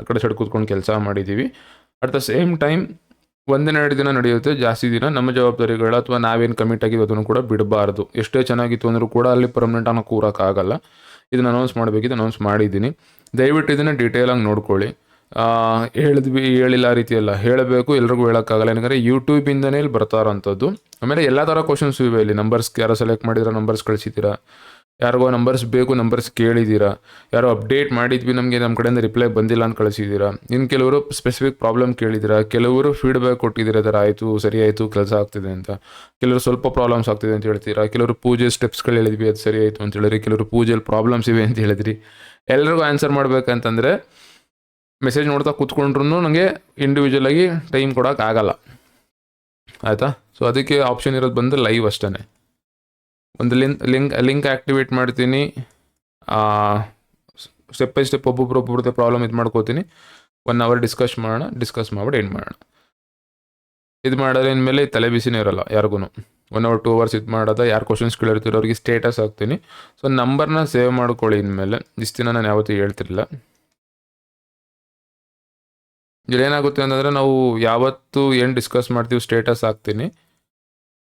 ಆ ಕಡೆ ಸೈಡ್ ಕೂತ್ಕೊಂಡು ಕೆಲಸ ಮಾಡಿದ್ದೀವಿ. ಅಟ್ ದ ಸೇಮ್ ಟೈಮ್ ಒಂದಿನ ಎರಡು ದಿನ ನಡೆಯುತ್ತೆ, ಜಾಸ್ತಿ ದಿನ ನಮ್ಮ ಜವಾಬ್ದಾರಿಗಳು ಅಥವಾ ನಾವೇನು ಕಮಿಟ್ ಆಗಿ ಅದನ್ನು ಕೂಡ ಬಿಡಬಾರ್ದು. ಎಷ್ಟೇ ಚೆನ್ನಾಗಿತ್ತು ಅಂದರೂ ಕೂಡ ಅಲ್ಲಿ ಪರ್ಮನೆಂಟ್ ಅನ್ನೋ ಕೂರೋಕ್ಕಾಗಲ್ಲ. ಇದನ್ನು ಅನೌನ್ಸ್ ಮಾಡಬೇಕಿದ್ದು ಅನೌನ್ಸ್ ಮಾಡಿದ್ದೀನಿ. ದಯವಿಟ್ಟು ಇದನ್ನು ಡೀಟೇಲಾಗಿ ನೋಡ್ಕೊಳ್ಳಿ. ಹೇಳಿದ್ವಿ, ಹೇಳಿಲ್ಲ ಆ ರೀತಿ ಹೇಳಬೇಕು, ಎಲ್ರಿಗೂ ಹೇಳೋಕ್ಕಾಗಲ್ಲ. ಏನಂದರೆ ಯೂಟ್ಯೂಬಿಂದನೇ ಇಲ್ಲಿ ಬರ್ತಾರೋ ಅಂಥದ್ದು ಆಮೇಲೆ ಎಲ್ಲ ಥರ ಕ್ವಶನ್ಸ್ ಇವೆ ಇಲ್ಲಿ. ನಂಬರ್ಸ್ ಯಾರೋ ಸೆಲೆಕ್ಟ್ ಮಾಡಿದ್ರೆ ನಂಬರ್ಸ್ ಕಳಿಸಿದ್ದೀರಾ? ಯಾರಿಗೋ ನಂಬರ್ಸ್ ಬೇಕು ನಂಬರ್ಸ್ ಕೇಳಿದ್ದೀರಾ ಯಾರೋ ಅಪ್ಡೇಟ್ ಮಾಡಿದ್ವಿ, ನಮಗೆ ನಮ್ಮ ಕಡೆಯಿಂದ ರಿಪ್ಲೈ ಬಂದಿಲ್ಲ ಅಂತ ಕಳಿಸಿದ್ದೀರಾ ಇನ್ನು ಕೆಲವರು ಸ್ಪೆಸಿಫಿಕ್ ಪ್ರಾಬ್ಲಮ್ ಕೇಳಿದ್ದೀರಾ ಕೆಲವರು ಫೀಡ್ಬ್ಯಾಕ್ ಕೊಟ್ಟಿದ್ದೀರಾ ಥರ ಆಯಿತು, ಸರಿ ಆಯಿತು, ಕೆಲಸ ಆಗ್ತಿದೆ ಅಂತ? ಕೆಲವರು ಸ್ವಲ್ಪ ಪ್ರಾಬ್ಲಮ್ಸ್ ಆಗ್ತಿದೆ ಅಂತ ಹೇಳ್ತೀರಾ? ಕೆಲವರು ಪೂಜೆ ಸ್ಟೆಪ್ಸ್ಗಳು ಹೇಳಿದ್ವಿ, ಅದು ಸರಿ ಆಯಿತು ಅಂತ ಹೇಳಿದ್ರಿ? ಕೆಲವರು ಪೂಜೆಯಲ್ಲಿ ಪ್ರಾಬ್ಲಮ್ಸ್ ಇವೆ ಅಂತ ಹೇಳಿದ್ರಿ? ಎಲ್ರಿಗೂ ಆನ್ಸರ್ ಮಾಡ್ಬೇಕಂತಂದರೆ ಮೆಸೇಜ್ ನೋಡ್ತಾ ಕೂತ್ಕೊಂಡ್ರೂ ನನಗೆ ಇಂಡಿವಿಜುವಲ್ ಆಗಿ ಟೈಮ್ ಕೊಡೋಕ್ಕಾಗಲ್ಲ ಆಯಿತಾ? ಸೊ ಅದಕ್ಕೆ ಆಪ್ಷನ್ ಇರೋದು ಬಂದು ಲೈವ್ ಅಷ್ಟೇ ಒಂದು ಲಿಂಕ್ ಲಿಂಕ್ ಲಿಂಕ್ ಆ್ಯಕ್ಟಿವೇಟ್ ಮಾಡ್ತೀನಿ. ಸ್ಟೆಪ್ ಬೈ ಸ್ಟೆಪ್ ಒಬ್ಬೊಬ್ರು ಒಬ್ಬೊಬ್ರದ್ದು ಪ್ರಾಬ್ಲಮ್ ಇದು ಮಾಡ್ಕೋತೀನಿ. ಒನ್ ಅವರ್ ಡಿಸ್ಕಸ್ ಮಾಡೋಣ, ಡಿಸ್ಕಸ್ ಮಾಡ್ಬಿಟ್ಟು ಏನು ಮಾಡೋಣ. ಇದು ಮಾಡಿದ್ರೆ ಮೇಲೆ ತಲೆ ಬಿಸಿನೇ ಇರೋಲ್ಲ ಯಾರಿಗೂ ಒನ್ ಅವರ್ ಟೂ ಅವರ್ಸ್ ಇದು ಮಾಡೋದ, ಯಾರು ಕ್ವಶನ್ಸ್ ಕೇಳಿರ್ತೀರೋ ಅವ್ರಿಗೆ ಸ್ಟೇಟಸ್ ಹಾಕ್ತೀನಿ. ಸೊ ನಂಬರ್ನ ಸೇವ್ ಮಾಡ್ಕೊಳ್ಳಿ ಇನ್ಮೇಲೆ. ಇಷ್ಟು ದಿನ ನಾನು ಯಾವತ್ತೂ ಹೇಳ್ತಿರಲಿಲ್ಲ. ಇಲ್ಲೇನಾಗುತ್ತೆ ಅಂತಂದರೆ ನಾವು ಯಾವತ್ತು ಏನು ಡಿಸ್ಕಸ್ ಮಾಡ್ತೀವಿ ಸ್ಟೇಟಸ್ ಹಾಕ್ತೀನಿ.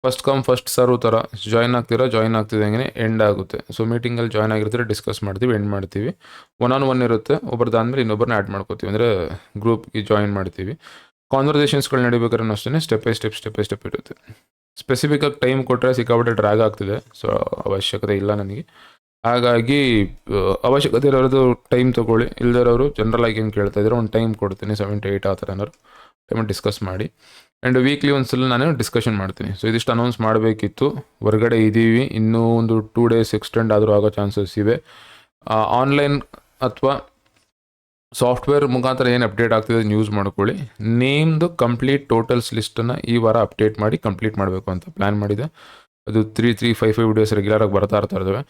ಫಸ್ಟ್ ಕಮ್ ಫಸ್ಟ್ ಸರ್ವ್ ಥರ ಜಾಯ್ನ್ ಆಗ್ತೀರಾ ಜಾಯ್ನ್ ಆಗ್ತಿದ್ದಂಗೆ ಎಂಡ್ ಆಗುತ್ತೆ. ಸೊ ಮೀಟಿಂಗಲ್ಲಿ ಜಾಯ್ನ್ ಆಗಿರ್ತೀರ ಡಿಸ್ಕಸ್ ಮಾಡ್ತೀವಿ ಎಂಡ್ ಮಾಡ್ತೀವಿ. ಒನ್ ಆನ್ ಒನ್ ಇರುತ್ತೆ ಒಬ್ಬರದಾದ್ಮೇಲೆ ಇನ್ನೊಬ್ಬರನ್ನ ಆ್ಯಡ್ ಮಾಡ್ಕೋತೀವಿ. ಅಂದರೆ ಗ್ರೂಪ್ಗೆ ಜಾಯಿನ್ ಮಾಡ್ತೀವಿ. ಕಾನ್ವರ್ಸೇಷನ್ಸ್ಗಳು ನಡಿಬೇಕಾದ್ರೂ ಅಷ್ಟೇ step by step step by step ಇರುತ್ತೆ. ಸ್ಪೆಸಿಫಿಕ್ಕಾಗಿ ಟೈಮ್ ಕೊಟ್ಟರೆ ಸಿಕ್ಕಾಪಟ್ಟೆ ಡ್ರ್ಯಾಗ್ ಆಗ್ತಿದೆ ಸೊ ಅವಶ್ಯಕತೆ ಇಲ್ಲ ನನಗೆ. ಹಾಗಾಗಿ ಅವಶ್ಯಕತೆ ಇರೋದು ಟೈಮ್ ತೊಗೊಳ್ಳಿ. ಇಲ್ದಿರೋರು ಜನರಲ್ ಆಗಿ ಏನು ಕೇಳ್ತಾ ಇದ್ದಾರೆ, ಒಂದು ಟೈಮ್ ಕೊಡ್ತೀನಿ ಸೆವೆನ್ ಟು ಏಯ್ಟ್ ಆ ಥರ ಏನಾದ್ರು ಟೈಮ್ ಡಿಸ್ಕಸ್ ಮಾಡಿ. ಆ್ಯಂಡ್ ವೀಕ್ಲಿ ಒಂದು ಸಲ ನಾನು ಡಿಸ್ಕಷನ್ ಮಾಡ್ತೀನಿ. ಸೊ ಇದಿಷ್ಟು ಅನೌನ್ಸ್ ಮಾಡಬೇಕಿತ್ತು. ಹೊರಗಡೆ ಇದ್ದೀವಿ ಇನ್ನೂ ಒಂದು ಟೂ ಡೇಸ್ ಎಕ್ಸ್ಟೆಂಡ್ ಆದರೂ ಆಗೋ ಚಾನ್ಸಸ್ ಇವೆ. ಆನ್ಲೈನ್ ಅಥವಾ ಸಾಫ್ಟ್ವೇರ್ ಮುಖಾಂತರ ಏನು ಅಪ್ಡೇಟ್ ಆಗ್ತಿದೆ ಅದನ್ನು ಯೂಸ್ ಮಾಡ್ಕೊಳ್ಳಿ. ನೇಮ್ದು ಕಂಪ್ಲೀಟ್ ಟೋಟಲ್ಸ್ ಲಿಸ್ಟನ್ನು ಈ ವಾರ ಅಪ್ಡೇಟ್ ಮಾಡಿ ಕಂಪ್ಲೀಟ್ ಮಾಡಬೇಕು ಅಂತ ಪ್ಲ್ಯಾನ್ ಮಾಡಿದೆ. ಅದು three three five five videos ರೆಗ್ಯುಲರಾಗಿ ಬರ್ತಾ ಇರ್ತಾ ಇರ್ತವೆ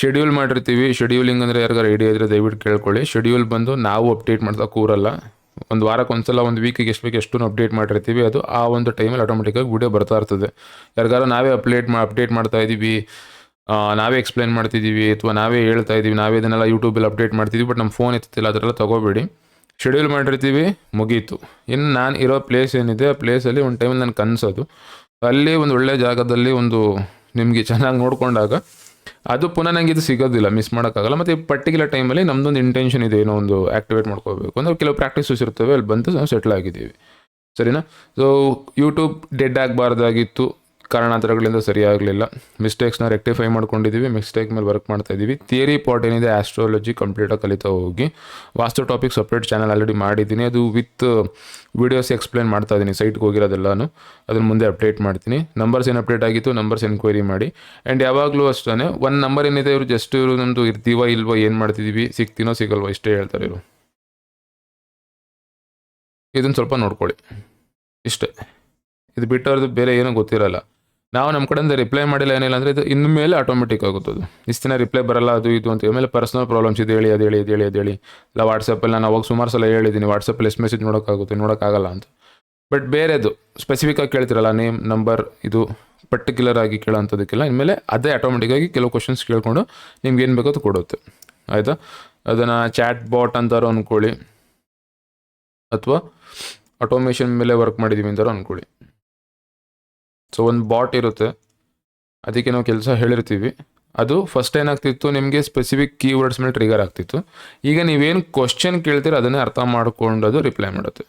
ಶೆಡ್ಯೂಲ್ ಮಾಡಿರ್ತೀವಿ. ಶೆಡ್ಯೂಲಿಂಗ್ ಅಂದರೆ ಯಾರಿಗಾರ ಐಡಿಯಾ ಇದ್ದರೆ ದಯವಿಟ್ಟು ಕೇಳ್ಕೊಳ್ಳಿ. ಶೆಡ್ಯೂಲ್ ಬಂದು ನಾವು ಅಪ್ಡೇಟ್ ಮಾಡ್ತಾ ಕೂರಲ್ಲ. ಒಂದು ವಾರಕ್ಕೆ ಒಂದ್ಸಲ ಒಂದು ವೀಕಿಗೆ ಎಷ್ಟು ಬೇಕು ಎಷ್ಟು ಅಪ್ಡೇಟ್ ಮಾಡಿರ್ತೀವಿ, ಅದು ಆ ಒಂದು ಟೈಮಲ್ಲಿ ಆಟೋಮೆಟಿಕ್ಕಾಗಿ ವಿಡಿಯೋ ಬರ್ತಾ ಇರ್ತದೆ. ಯಾರಿಗಾರು ನಾವೇ ಅಪ್ಡೇಟ್ ಮಾ ಅಪ್ಡೇಟ್ ಮಾಡ್ತಾ ಇದ್ದೀವಿ ನಾವೇ ಎಕ್ಸ್ಪ್ಲೈನ್ ಮಾಡ್ತಿದ್ದೀವಿ, ಅಥವಾ ನಾವೇ ಹೇಳ್ತಾ ಇದ್ದೀವಿ, ನಾವೇ ಇದನ್ನೆಲ್ಲ ಯೂಟ್ಯೂಬಲ್ಲಿ ಅಪ್ಡೇಟ್ ಮಾಡ್ತಿದ್ದೀವಿ ಬಟ್ ನಮ್ಮ ಫೋನ್ ಇರ್ತಿಲ್ಲ ಅದರೆಲ್ಲ ತೊಗೋಬೇಡಿ. ಶೆಡ್ಯೂಲ್ ಮಾಡಿರ್ತೀವಿ, ಮುಗೀತು. ಇನ್ನು ನಾನು ಇರೋ ಪ್ಲೇಸ್ ಏನಿದೆ, ಆ ಪ್ಲೇಸಲ್ಲಿ ಒಂದು ಟೈಮಲ್ಲಿ ನನಗೆ ಕನಸೋದು. ಅಲ್ಲಿ ಒಂದು ಒಳ್ಳೆಯ ಜಾಗದಲ್ಲಿ ಒಂದು ನಿಮಗೆ ಚೆನ್ನಾಗಿ ನೋಡಿಕೊಂಡಾಗ ಅದು ಪುನಃ ನನಗೆ ಇದು ಸಿಗೋದಿಲ್ಲ ಮಿಸ್ ಮಾಡೋಕ್ಕಾಗಲ್ಲ. ಮತ್ತು ಪರ್ಟಿಕ್ಯುಲರ್ ಟೈಮಲ್ಲಿ ನಮ್ಮದೊಂದು ಇಂಟೆನ್ಷನ್ ಇದೆ, ಏನೋ ಒಂದು ಆ್ಯಕ್ಟಿವೇಟ್ ಮಾಡ್ಕೋಬೇಕು ಅಂದರೆ ಕೆಲವು ಪ್ರಾಕ್ಟೀಸಸ್ ಇರ್ತವೆ, ಅಲ್ಲಿ ಬಂದು ನಾವು ಸೆಟ್ಲ್ ಆಗಿದ್ದೀವಿ. ಸರಿನಾ? ಸೊ ಯೂಟ್ಯೂಬ್ ಡೆಡ್ ಆಗಬಾರ್ದಾಗಿತ್ತು. ಕಾರಣಾಂತರಗಳಿಂದ ಸರಿಯಾಗಲಿಲ್ಲ. ಮಿಸ್ಟೇಕ್ಸ್ನ ರೆಕ್ಟಿಫೈ ಮಾಡ್ಕೊಂಡಿದ್ದೀವಿ ಮಿಸ್ಟೇಕ್ ಮೇಲೆ ವರ್ಕ್ ಮಾಡ್ತಾ ಇದ್ದೀವಿ ಥಿಯರಿ ಪಾರ್ಟ್ ಏನಿದೆ ಆಸ್ಟ್ರಾಲಜಿ ಕಂಪ್ಲೀಟಾಗಿ ಕಲಿತಾ ಹೋಗಿ. Vastu topic separate channel already ಮಾಡಿದ್ದೀನಿ. ಅದು ವಿತ್ ವೀಡಿಯೋಸ್ ಎಕ್ಸ್ಪ್ಲೇನ್ ಮಾಡ್ತಾ ಇದ್ದೀನಿ ಸೈಟ್ಗೆ ಹೋಗಿರೋದೆಲ್ಲನೂ. ಅದನ್ನು ಮುಂದೆ ಅಪ್ಡೇಟ್ ಮಾಡ್ತೀನಿ. ನಂಬರ್ಸ್ ಏನು ಅಪ್ಡೇಟ್ ಆಗಿತ್ತು ನಂಬರ್ಸ್ ಎನ್ಕ್ವೈರಿ ಮಾಡಿ. ಆ್ಯಂಡ್ ಯಾವಾಗಲೂ ಅಷ್ಟೇ ಒಂದು ನಂಬರ್ ಏನಿದೆ, ಇವರು ಜಸ್ಟ್ ಇವರು ನಮ್ಮದು ಇರ್ತೀವ ಇಲ್ವೋ ಏನು ಮಾಡ್ತಿದ್ದೀವಿ ಸಿಗ್ತೀನೋ ಸಿಗಲ್ವೋ ಇಷ್ಟೇ ಹೇಳ್ತಾರೆ ಇವರು. ಇದನ್ನು ಸ್ವಲ್ಪ ನೋಡ್ಕೊಳ್ಳಿ. ಇಷ್ಟೇ. ಇದು ಬಿಟ್ಟು ಅವ್ರದ್ದು ಬೇರೆ ಏನೂ ಗೊತ್ತಿರಲ್ಲ. ನಾವು ನಮ್ಮ ಕಡೆಯಿಂದ ರಿಪ್ಲೈ ಮಾಡಿಲ್ಲ ಏನಿಲ್ಲ ಅಂದರೆ ಇದು ಇನ್ನು ಮೇಲೆ ಆಟೋಮೆಟಿಕ್ ಆಗುತ್ತೆ ಅದು. ಇಷ್ಟು ದಿನ ರಿಪ್ಲೈ ಬರಲ್ಲ, ಅದು ಇದು ಅಂತ ಮೇಲೆ ಪರ್ಸನಲ್ ಪ್ರಾಬ್ಲಮ್ಸ್ ಇದು ಹೇಳಿ, ಅದು ಹೇಳಿ ಅದು ಹೇಳಿ ಅದು ಹೇಳಿ. ಇಲ್ಲ ವಾಟ್ಸಪ್ಪಲ್ಲಿ ನಾನು ಅವಾಗ ಸುಮಾರು ಸಲ ಹೇಳಿದ್ದೀನಿ ವಾಟ್ಸಪ್ಪಲ್ಲಿ ಎಷ್ಟು ಮೆಸೇಜ್ ನೋಡೋಕ್ಕಾಗುತ್ತೆ, ನೋಡೋಕ್ಕಾಗಲ್ಲ ಅಂತ. ಬಟ್ ಬೇರೆದು ಸ್ಪೆಸಿಫಿಕ್ಕಾಗಿ ಕೇಳ್ತಿರಲ್ಲ ನೇಮ್ ನಂಬರ್ ಇದು ಪರ್ಟಿಕ್ಯುಲರ್ ಆಗಿ ಕೇಳೋಂಥದಕ್ಕೆಲ್ಲ ಇನ್ಮೇಲೆ ಅದೇ ಆಟೋಮೆಟಿಕ್ಕಾಗಿ ಕೆಲವು ಕ್ವಶನ್ಸ್ ಕೇಳಿಕೊಂಡು ನಿಮ್ಗೆ ಏನು ಬೇಕೋ ಅದು ಕೊಡುತ್ತೆ. ಆಯಿತಾ? ಅದನ್ನು ಚಾಟ್ ಬಾಟ್ ಅಂತಾರೋ ಅಂದ್ಕೊಳ್ಳಿ ಅಥವಾ ಆಟೋಮೇಷನ್ ಮೇಲೆ ವರ್ಕ್ ಮಾಡಿದ್ದೀವಿ ಅಂತಾರೋ ಅಂದ್ಕೊಳ್ಳಿ ಸೊ ಒಂದು ಬಾಟ್ ಇರುತ್ತೆ. ಅದಕ್ಕೆ ನಾವು ಕೆಲಸ ಹೇಳಿರ್ತೀವಿ. ಅದು ಫಸ್ಟ್ ಏನಾಗ್ತಿತ್ತು? ನಿಮಗೆ ಸ್ಪೆಸಿಫಿಕ್ ಕೀವರ್ಡ್ಸ್ ಮೇಲೆ ಟ್ರಿಗರ್ ಆಗ್ತಿತ್ತು. ಈಗ ನೀವೇನು ಕ್ವಶನ್ ಕೇಳ್ತೀರ, ಅದನ್ನೇ ಅರ್ಥ ಮಾಡ್ಕೊಂಡು ಅದು ರಿಪ್ಲೈ ಮಾಡುತ್ತೆ.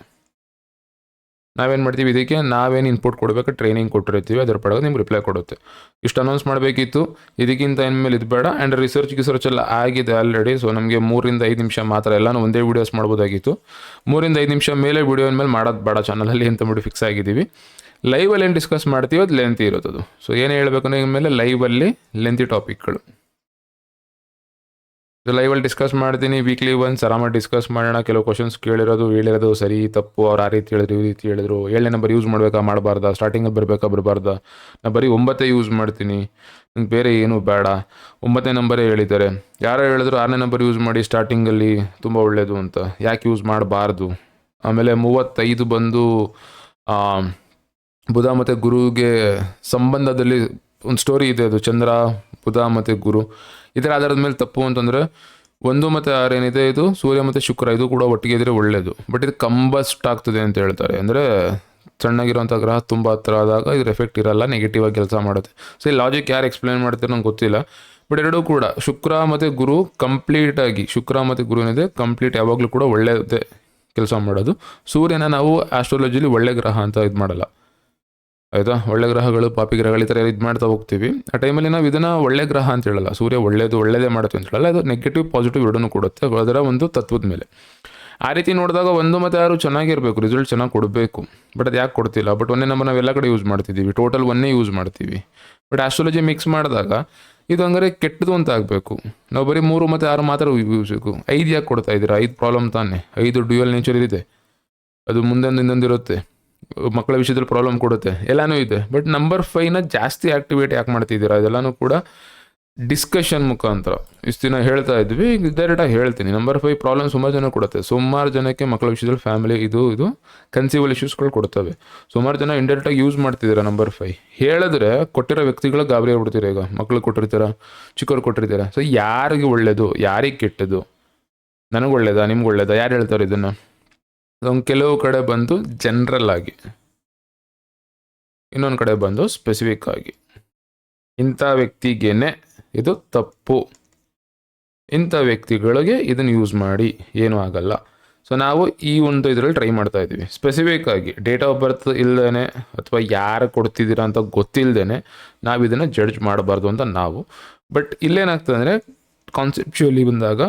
ನಾವೇನು ಮಾಡ್ತೀವಿ? ಇದಕ್ಕೆ ನಾವೇನು ಇನ್ಪುಟ್ ಕೊಡಬೇಕು ಟ್ರೈನಿಂಗ್ ಕೊಟ್ಟಿರ್ತೀವಿ. ಅದರ ಪಡೆದು ನಿಮ್ಗೆ ರಿಪ್ಲೈ ಕೊಡುತ್ತೆ. ಇಷ್ಟು ಅನೌನ್ಸ್ ಮಾಡಬೇಕಿತ್ತು. ಇದಕ್ಕಿಂತ ಇನ್ಮೇಲೆ ಇದು ಬೇಡ. ಆ್ಯಂಡ್ ರಿಸರ್ಚ್ ಗಿಸರ್ಚ್ ಎಲ್ಲ ಆಗಿದೆ ಆಲ್ರೆಡಿ ಸೊ ನಮಗೆ ಮೂರಿಂದ ಐದು ನಿಮಿಷ ಮಾತ್ರ ಎಲ್ಲನೂ ಒಂದೇ ವೀಡಿಯೋಸ್ ಮಾಡ್ಬೋದಾಗಿತ್ತು. ಮೂರಿಂದ ಐದು ನಿಮಿಷ ಮೇಲೆ ವೀಡಿಯೋ ಮೇಲೆ ಮಾಡೋದು ಬೇಡ ಚಾನಲಲ್ಲಿ ಅಂತ ಮಾಡಿ ಫಿಕ್ಸ್ ಆಗಿದ್ದೀವಿ. ಲೈವಲ್ಲಿ ಏನು ಡಿಸ್ಕಸ್ ಮಾಡ್ತೀವಿ ಅದು ಲೆಂತಿ ಇರೋದು ಸೊ ಏನು ಹೇಳಬೇಕು ಮೇಲೆ ಲೈವಲ್ಲಿ ಲೆಂತಿ ಟಾಪಿಕ್ಗಳು ಲೈವಲ್ಲಿ ಡಿಸ್ಕಸ್ ಮಾಡ್ತೀನಿ ವೀಕ್ಲಿ ಒನ್ಸ್ ಆರಾಮಾಗಿ ಡಿಸ್ಕಸ್ ಮಾಡೋಣ. ಕೆಲವು ಕ್ವಶನ್ಸ್ ಕೇಳಿರೋದು, ಹೇಳಿರೋದು ಸರಿ, ತಪ್ಪು, ಅವ್ರು ಆ ರೀತಿ ಹೇಳಿದ್ರು, ಈ ರೀತಿ ಹೇಳಿದ್ರು. ಏಳನೇ ನಂಬರ್ ಯೂಸ್ ಮಾಡಬೇಕಾ, ಮಾಡಬಾರ್ದಾ? ಸ್ಟಾರ್ಟಿಂಗಲ್ಲಿ ಬರಬೇಕಾ, ಬರಬಾರ್ದಾ? ನಾನು ಬರೀ ಒಂಬತ್ತೇ ಯೂಸ್ ಮಾಡ್ತೀನಿ. ನಂಗೆ ಬೇರೆ ಏನೂ ಬೇಡ. ಒಂಬತ್ತನೇ ನಂಬರೇ ಹೇಳಿದ್ದಾರೆ. ಯಾರೋ ಹೇಳಿದ್ರು ಆರನೇ ನಂಬರ್ ಯೂಸ್ ಮಾಡಿ ಸ್ಟಾರ್ಟಿಂಗಲ್ಲಿ ತುಂಬ ಒಳ್ಳೆಯದು ಅಂತ. ಯಾಕೆ ಯೂಸ್ ಮಾಡಬಾರ್ದು? ಆಮೇಲೆ ಮೂವತ್ತೈದು ಬಂದು ಬುಧ ಮತ್ತು ಗುರುಗೆ ಸಂಬಂಧದಲ್ಲಿ ಒಂದು ಸ್ಟೋರಿ ಇದೆ ಅದು. ಚಂದ್ರ, ಬುಧ ಮತ್ತು ಗುರು. ಇದರ ಆಧಾರದ ಮೇಲೆ ತಪ್ಪು ಅಂತಂದರೆ ಒಂದು ಮತ್ತು ಆರು ಇದು ಸೂರ್ಯ ಮತ್ತು ಶುಕ್ರ. ಇದು ಕೂಡ ಒಟ್ಟಿಗೆ ಇದ್ದರೆ ಒಳ್ಳೆಯದು ಬಟ್ ಇದು ಕಂಬಸ್ಟ್ ಆಗ್ತದೆ ಅಂತ ಹೇಳ್ತಾರೆ. ಅಂದರೆ ಸಣ್ಣಗಿರುವಂಥ ಗ್ರಹ ತುಂಬ ಹತ್ರ ಆದಾಗ ಇದ್ರ ಎಫೆಕ್ಟ್ ಇರಲ್ಲ ನೆಗೆಟಿವ್ ಆಗಿ ಕೆಲಸ ಮಾಡುತ್ತೆ. ಸೊ ಈ ಲಾಜಿಕ್ ಯಾರು ಎಕ್ಸ್ಪ್ಲೈನ್ ಮಾಡ್ತಾರೆ ನಂಗೆ ಗೊತ್ತಿಲ್ಲ. ಬಟ್ ಎರಡೂ ಕೂಡ ಶುಕ್ರ ಮತ್ತು ಗುರು ಕಂಪ್ಲೀಟ್ ಆಗಿ, ಶುಕ್ರ ಮತ್ತು ಗುರು ಏನಿದೆ ಕಂಪ್ಲೀಟ್ ಯಾವಾಗಲೂ ಕೂಡ ಒಳ್ಳೆಯದೇ ಕೆಲಸ ಮಾಡೋದು. ಸೂರ್ಯನ ನಾವು ಆಸ್ಟ್ರಾಲಜಿಲಿ ಒಳ್ಳೆ ಗ್ರಹ ಅಂತ ಇದು ಮಾಡಲ್ಲ. ಆಯಿತಾ? ಒಳ್ಳೆ ಗ್ರಹಗಳು, ಪಾಪಿ ಗ್ರಹಗಳು ಈ ಥರ ಇದು ಮಾಡ್ತಾ ಹೋಗ್ತೀವಿ. ಆ ಟೈಮಲ್ಲಿ ನಾವು ಇದನ್ನು ಒಳ್ಳೆ ಗ್ರಹ ಅಂತ ಹೇಳಲ್ಲ. ಸೂರ್ಯ ಒಳ್ಳೇದು, ಒಳ್ಳೇದೇ ಮಾಡುತ್ತೆ ಅಂತ ಹೇಳಲ್ಲ. ಅದು ನೆಗೆಟಿವ್ ಪಾಸಿಟಿವ್ ಎರಡನ್ನೂ ಕೊಡುತ್ತೆ. ಅದರ ಒಂದು ತತ್ವದ ಮೇಲೆ. ಆ ರೀತಿ ನೋಡಿದಾಗ ಒಂದು ಮತ್ತು ಯಾರು ಚೆನ್ನಾಗಿರಬೇಕು ರಿಸಲ್ಟ್ ಚೆನ್ನಾಗಿ ಕೊಡಬೇಕು. ಬಟ್ ಅದು ಯಾಕೆ ಕೊಡ್ತಿಲ್ಲ? ಬಟ್ ಒಂದೇ ನಂಬರ್ ನಾವೆಲ್ಲ ಕಡೆ ಯೂಸ್ ಮಾಡ್ತಿದ್ದೀವಿ. ಟೋಟಲ್ ಒನ್ನೇ ಯೂಸ್ ಮಾಡ್ತೀವಿ. ಬಟ್ ಆಸ್ಟ್ರಾಲಜಿ ಮಿಕ್ಸ್ ಮಾಡಿದಾಗ ಇದು ಹಂಗಾರೆ ಕೆಟ್ಟದು ಅಂತ ಆಗಬೇಕು. ನಾವು ಬರೀ ಮೂರು ಮತ್ತು ಆರು ಮಾತ್ರ ಯೂಸ್ಬೇಕು ಐದು ಯಾಕೆ ಕೊಡ್ತಾ ಇದ್ದೀರಾ? ಐದು ಪ್ರಾಬ್ಲಮ್ ತಾನೇ. ಐದು ಡ್ಯೂಯಲ್ ನೇಚರ್ ಇದೆ. ಅದು ಮುಂದೊಂದು ಇನ್ನೊಂದು ಇರುತ್ತೆ. ಮಕ್ಕಳ ವಿಷಯದಲ್ಲಿ ಪ್ರಾಬ್ಲಮ್ ಕೊಡುತ್ತೆ. ಎಲ್ಲನೂ ಇದೆ. ಬಟ್ ನಂಬರ್ ಫೈವ್ನ ಜಾಸ್ತಿ ಆಕ್ಟಿವೇಟ್ ಯಾಕೆ ಮಾಡ್ತಿದ್ದೀರಾ? ಅದೆಲ್ಲನೂ ಕೂಡ ಡಿಸ್ಕಷನ್ ಮುಖಾಂತರ. ಇಷ್ಟು ದಿನ ಹೇಳ್ತಾ ಇದ್ವಿ ಈಗ ಡೈರೆಕ್ಟಾಗಿ ಹೇಳ್ತೀನಿ. ನಂಬರ್ ಫೈವ್ ಪ್ರಾಬ್ಲಮ್ ಸುಮಾರು ಜನ ಕೊಡುತ್ತೆ. ಸುಮಾರು ಜನಕ್ಕೆ ಮಕ್ಕಳ ವಿಷಯದಲ್ಲಿ ಫ್ಯಾಮಿಲಿ ಇದು ಇದು ಕನ್ಸೀವಲ್ ಇಶ್ಯೂಸ್ಗಳು ಕೊಡ್ತವೆ. ಸುಮಾರು ಜನ ಇಂಡೈರೆಕ್ಟಾಗಿ ಯೂಸ್ ಮಾಡ್ತಿದ್ದೀರಾ ನಂಬರ್ ಫೈವ್ ಹೇಳಿದ್ರೆ ಕೊಟ್ಟಿರೋ ವ್ಯಕ್ತಿಗಳ ಗಾಬರಿ ಆಗ್ಬಿಡ್ತೀರ ಈಗ? ಮಕ್ಳು ಕೊಟ್ಟಿರ್ತೀರ? ಚಿಕ್ಕವ್ರು ಕೊಟ್ಟಿರ್ತೀರ? ಸೊ ಯಾರಿಗೆ ಒಳ್ಳೇದು? ಯಾರಿಗೆ ಕೆಟ್ಟದು ನನಗೆ ಒಳ್ಳೇದಾ? ನಿಮ್ಗೆ ಒಳ್ಳೇದಾ? ಯಾರು ಹೇಳ್ತಾರೆ ಇದನ್ನು? ಒಂದು ಕೆಲವು ಕಡೆ ಬಂದು ಜನರಲ್ ಆಗಿ, ಇನ್ನೊಂದು ಕಡೆ ಬಂದು ಸ್ಪೆಸಿಫಿಕ್ ಆಗಿ. ಇಂಥ ವ್ಯಕ್ತಿಗೇನೆ ಇದು ತಪ್ಪು. ಇಂಥ ವ್ಯಕ್ತಿಗಳಿಗೆ ಇದನ್ನು ಯೂಸ್ ಮಾಡಿ, ಏನೂ ಆಗಲ್ಲ. ಸೊ ನಾವು ಈ ಒಂದು ಇದರಲ್ಲಿ ಟ್ರೈ ಮಾಡ್ತಾ ಇದ್ದೀವಿ. ಸ್ಪೆಸಿಫಿಕ್ ಆಗಿ ಡೇಟ್ ಆಫ್ ಬರ್ತ್ ಇಲ್ಲದೇ ಅಥವಾ ಯಾರು ಕೊಡ್ತಿದ್ದೀರಾ ಅಂತ ಗೊತ್ತಿಲ್ಲದೇ ನಾವು ಇದನ್ನು ಜಡ್ಜ್ ಮಾಡಬಾರ್ದು ಅಂತ ನಾವು. ಬಟ್ ಇಲ್ಲೇನಾಗ್ತದೆ ಅಂದರೆ ಕಾನ್ಸೆಪ್ಚುಯಲಿ ಬಂದಾಗ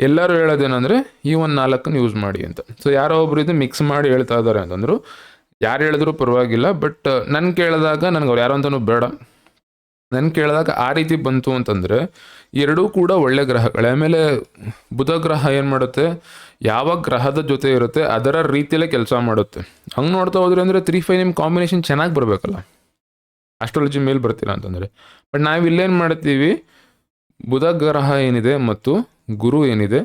ಎಲ್ಲರೂ ಹೇಳೋದೇನೆಂದರೆ, ಈ ಒಂದು ನಾಲ್ಕನ್ನು ಯೂಸ್ ಮಾಡಿ ಅಂತ. ಸೊ ಯಾರೋ ಒಬ್ರು ಇದು ಮಿಕ್ಸ್ ಮಾಡಿ ಹೇಳ್ತಾ ಇದ್ದಾರೆ ಅಂತಂದರು, ಯಾರು ಹೇಳಿದ್ರು ಪರವಾಗಿಲ್ಲ ಬಟ್ ನಾನು ಕೇಳಿದಾಗ ನನಗೆ ಅವ್ರು ಯಾರು ಅಂತಲೂ ಬೇಡ. ನಾನು ಕೇಳಿದಾಗ ಆ ರೀತಿ ಬಂತು ಅಂತಂದರೆ, ಎರಡೂ ಕೂಡ ಒಳ್ಳೆ ಗ್ರಹಗಳೇ. ಆಮೇಲೆ ಬುಧ ಗ್ರಹ ಏನು ಮಾಡುತ್ತೆ? ಯಾವ ಗ್ರಹದ ಜೊತೆ ಇರುತ್ತೆ, ಅದರ ರೀತಿಯಲ್ಲೇ ಕೆಲಸ ಮಾಡುತ್ತೆ. ಹಂಗೆ ನೋಡ್ತಾ ಹೋದ್ರೆ ಅಂದರೆ ತ್ರೀ ಫೈವ್ ನಿಮ್ಮ ಕಾಂಬಿನೇಷನ್ ಚೆನ್ನಾಗಿ ಬರಬೇಕಲ್ಲ. ಆಸ್ಟ್ರಾಲಜಿ ಮೇಲೆ ಬರ್ತೀರಾ ಅಂತಂದರೆ. ಬಟ್ ನಾವು ಇಲ್ಲೇನು ಮಾಡ್ತೀವಿ ಬುಧ ಗ್ರಹ ಏನಿದೆ ಮತ್ತು ಗುರು ಏನಿದೆ?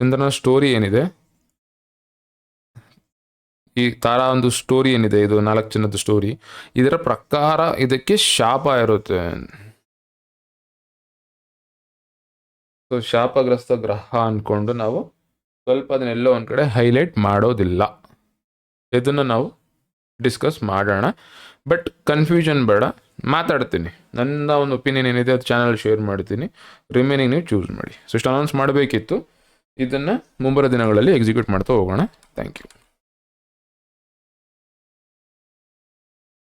ಚಂದ್ರನ ಸ್ಟೋರಿ ಏನಿದೆ? ಈ ತಾರಾ ಒಂದು ಸ್ಟೋರಿ ಏನಿದೆ? ಇದು ನಾಲ್ಕು ಜನದ ಸ್ಟೋರಿ ಇದರ ಪ್ರಕಾರ ಇದಕ್ಕೆ ಶಾಪ ಇರುತ್ತೆ. ಸೊ, ಶಾಪಗ್ರಸ್ತ ಗ್ರಹ ಅನ್ಕೊಂಡು ನಾವು ಸ್ವಲ್ಪ ಅದನ್ನೆಲ್ಲೋ ಒಂದು ಕಡೆ ಹೈಲೈಟ್ ಮಾಡೋದಿಲ್ಲ. ಇದನ್ನು ನಾವು ಡಿಸ್ಕಸ್ ಮಾಡೋಣ. ಬಟ್ ಕನ್ಫ್ಯೂಷನ್ ಬೇಡ. ಮಾತಾಡ್ತೀನಿ. ನನ್ನ ಒಂದು ಒಪಿನಿಯನ್ ಏನಿದೆ ಅದು ಚಾನಲ್ ಶೇರ್ ಮಾಡ್ತೀನಿ. ರಿಮೈನಿಂಗ್ ನೀವು ಚೂಸ್ ಮಾಡಿ. ಸೊ ಇಷ್ಟು ಅನೌನ್ಸ್ ಮಾಡಬೇಕಿತ್ತು. ಇದನ್ನು ಮುಂಬರೋ ದಿನಗಳಲ್ಲಿ ಎಕ್ಸಿಕ್ಯೂಟ್ ಮಾಡ್ತಾ ಹೋಗೋಣ. Thank you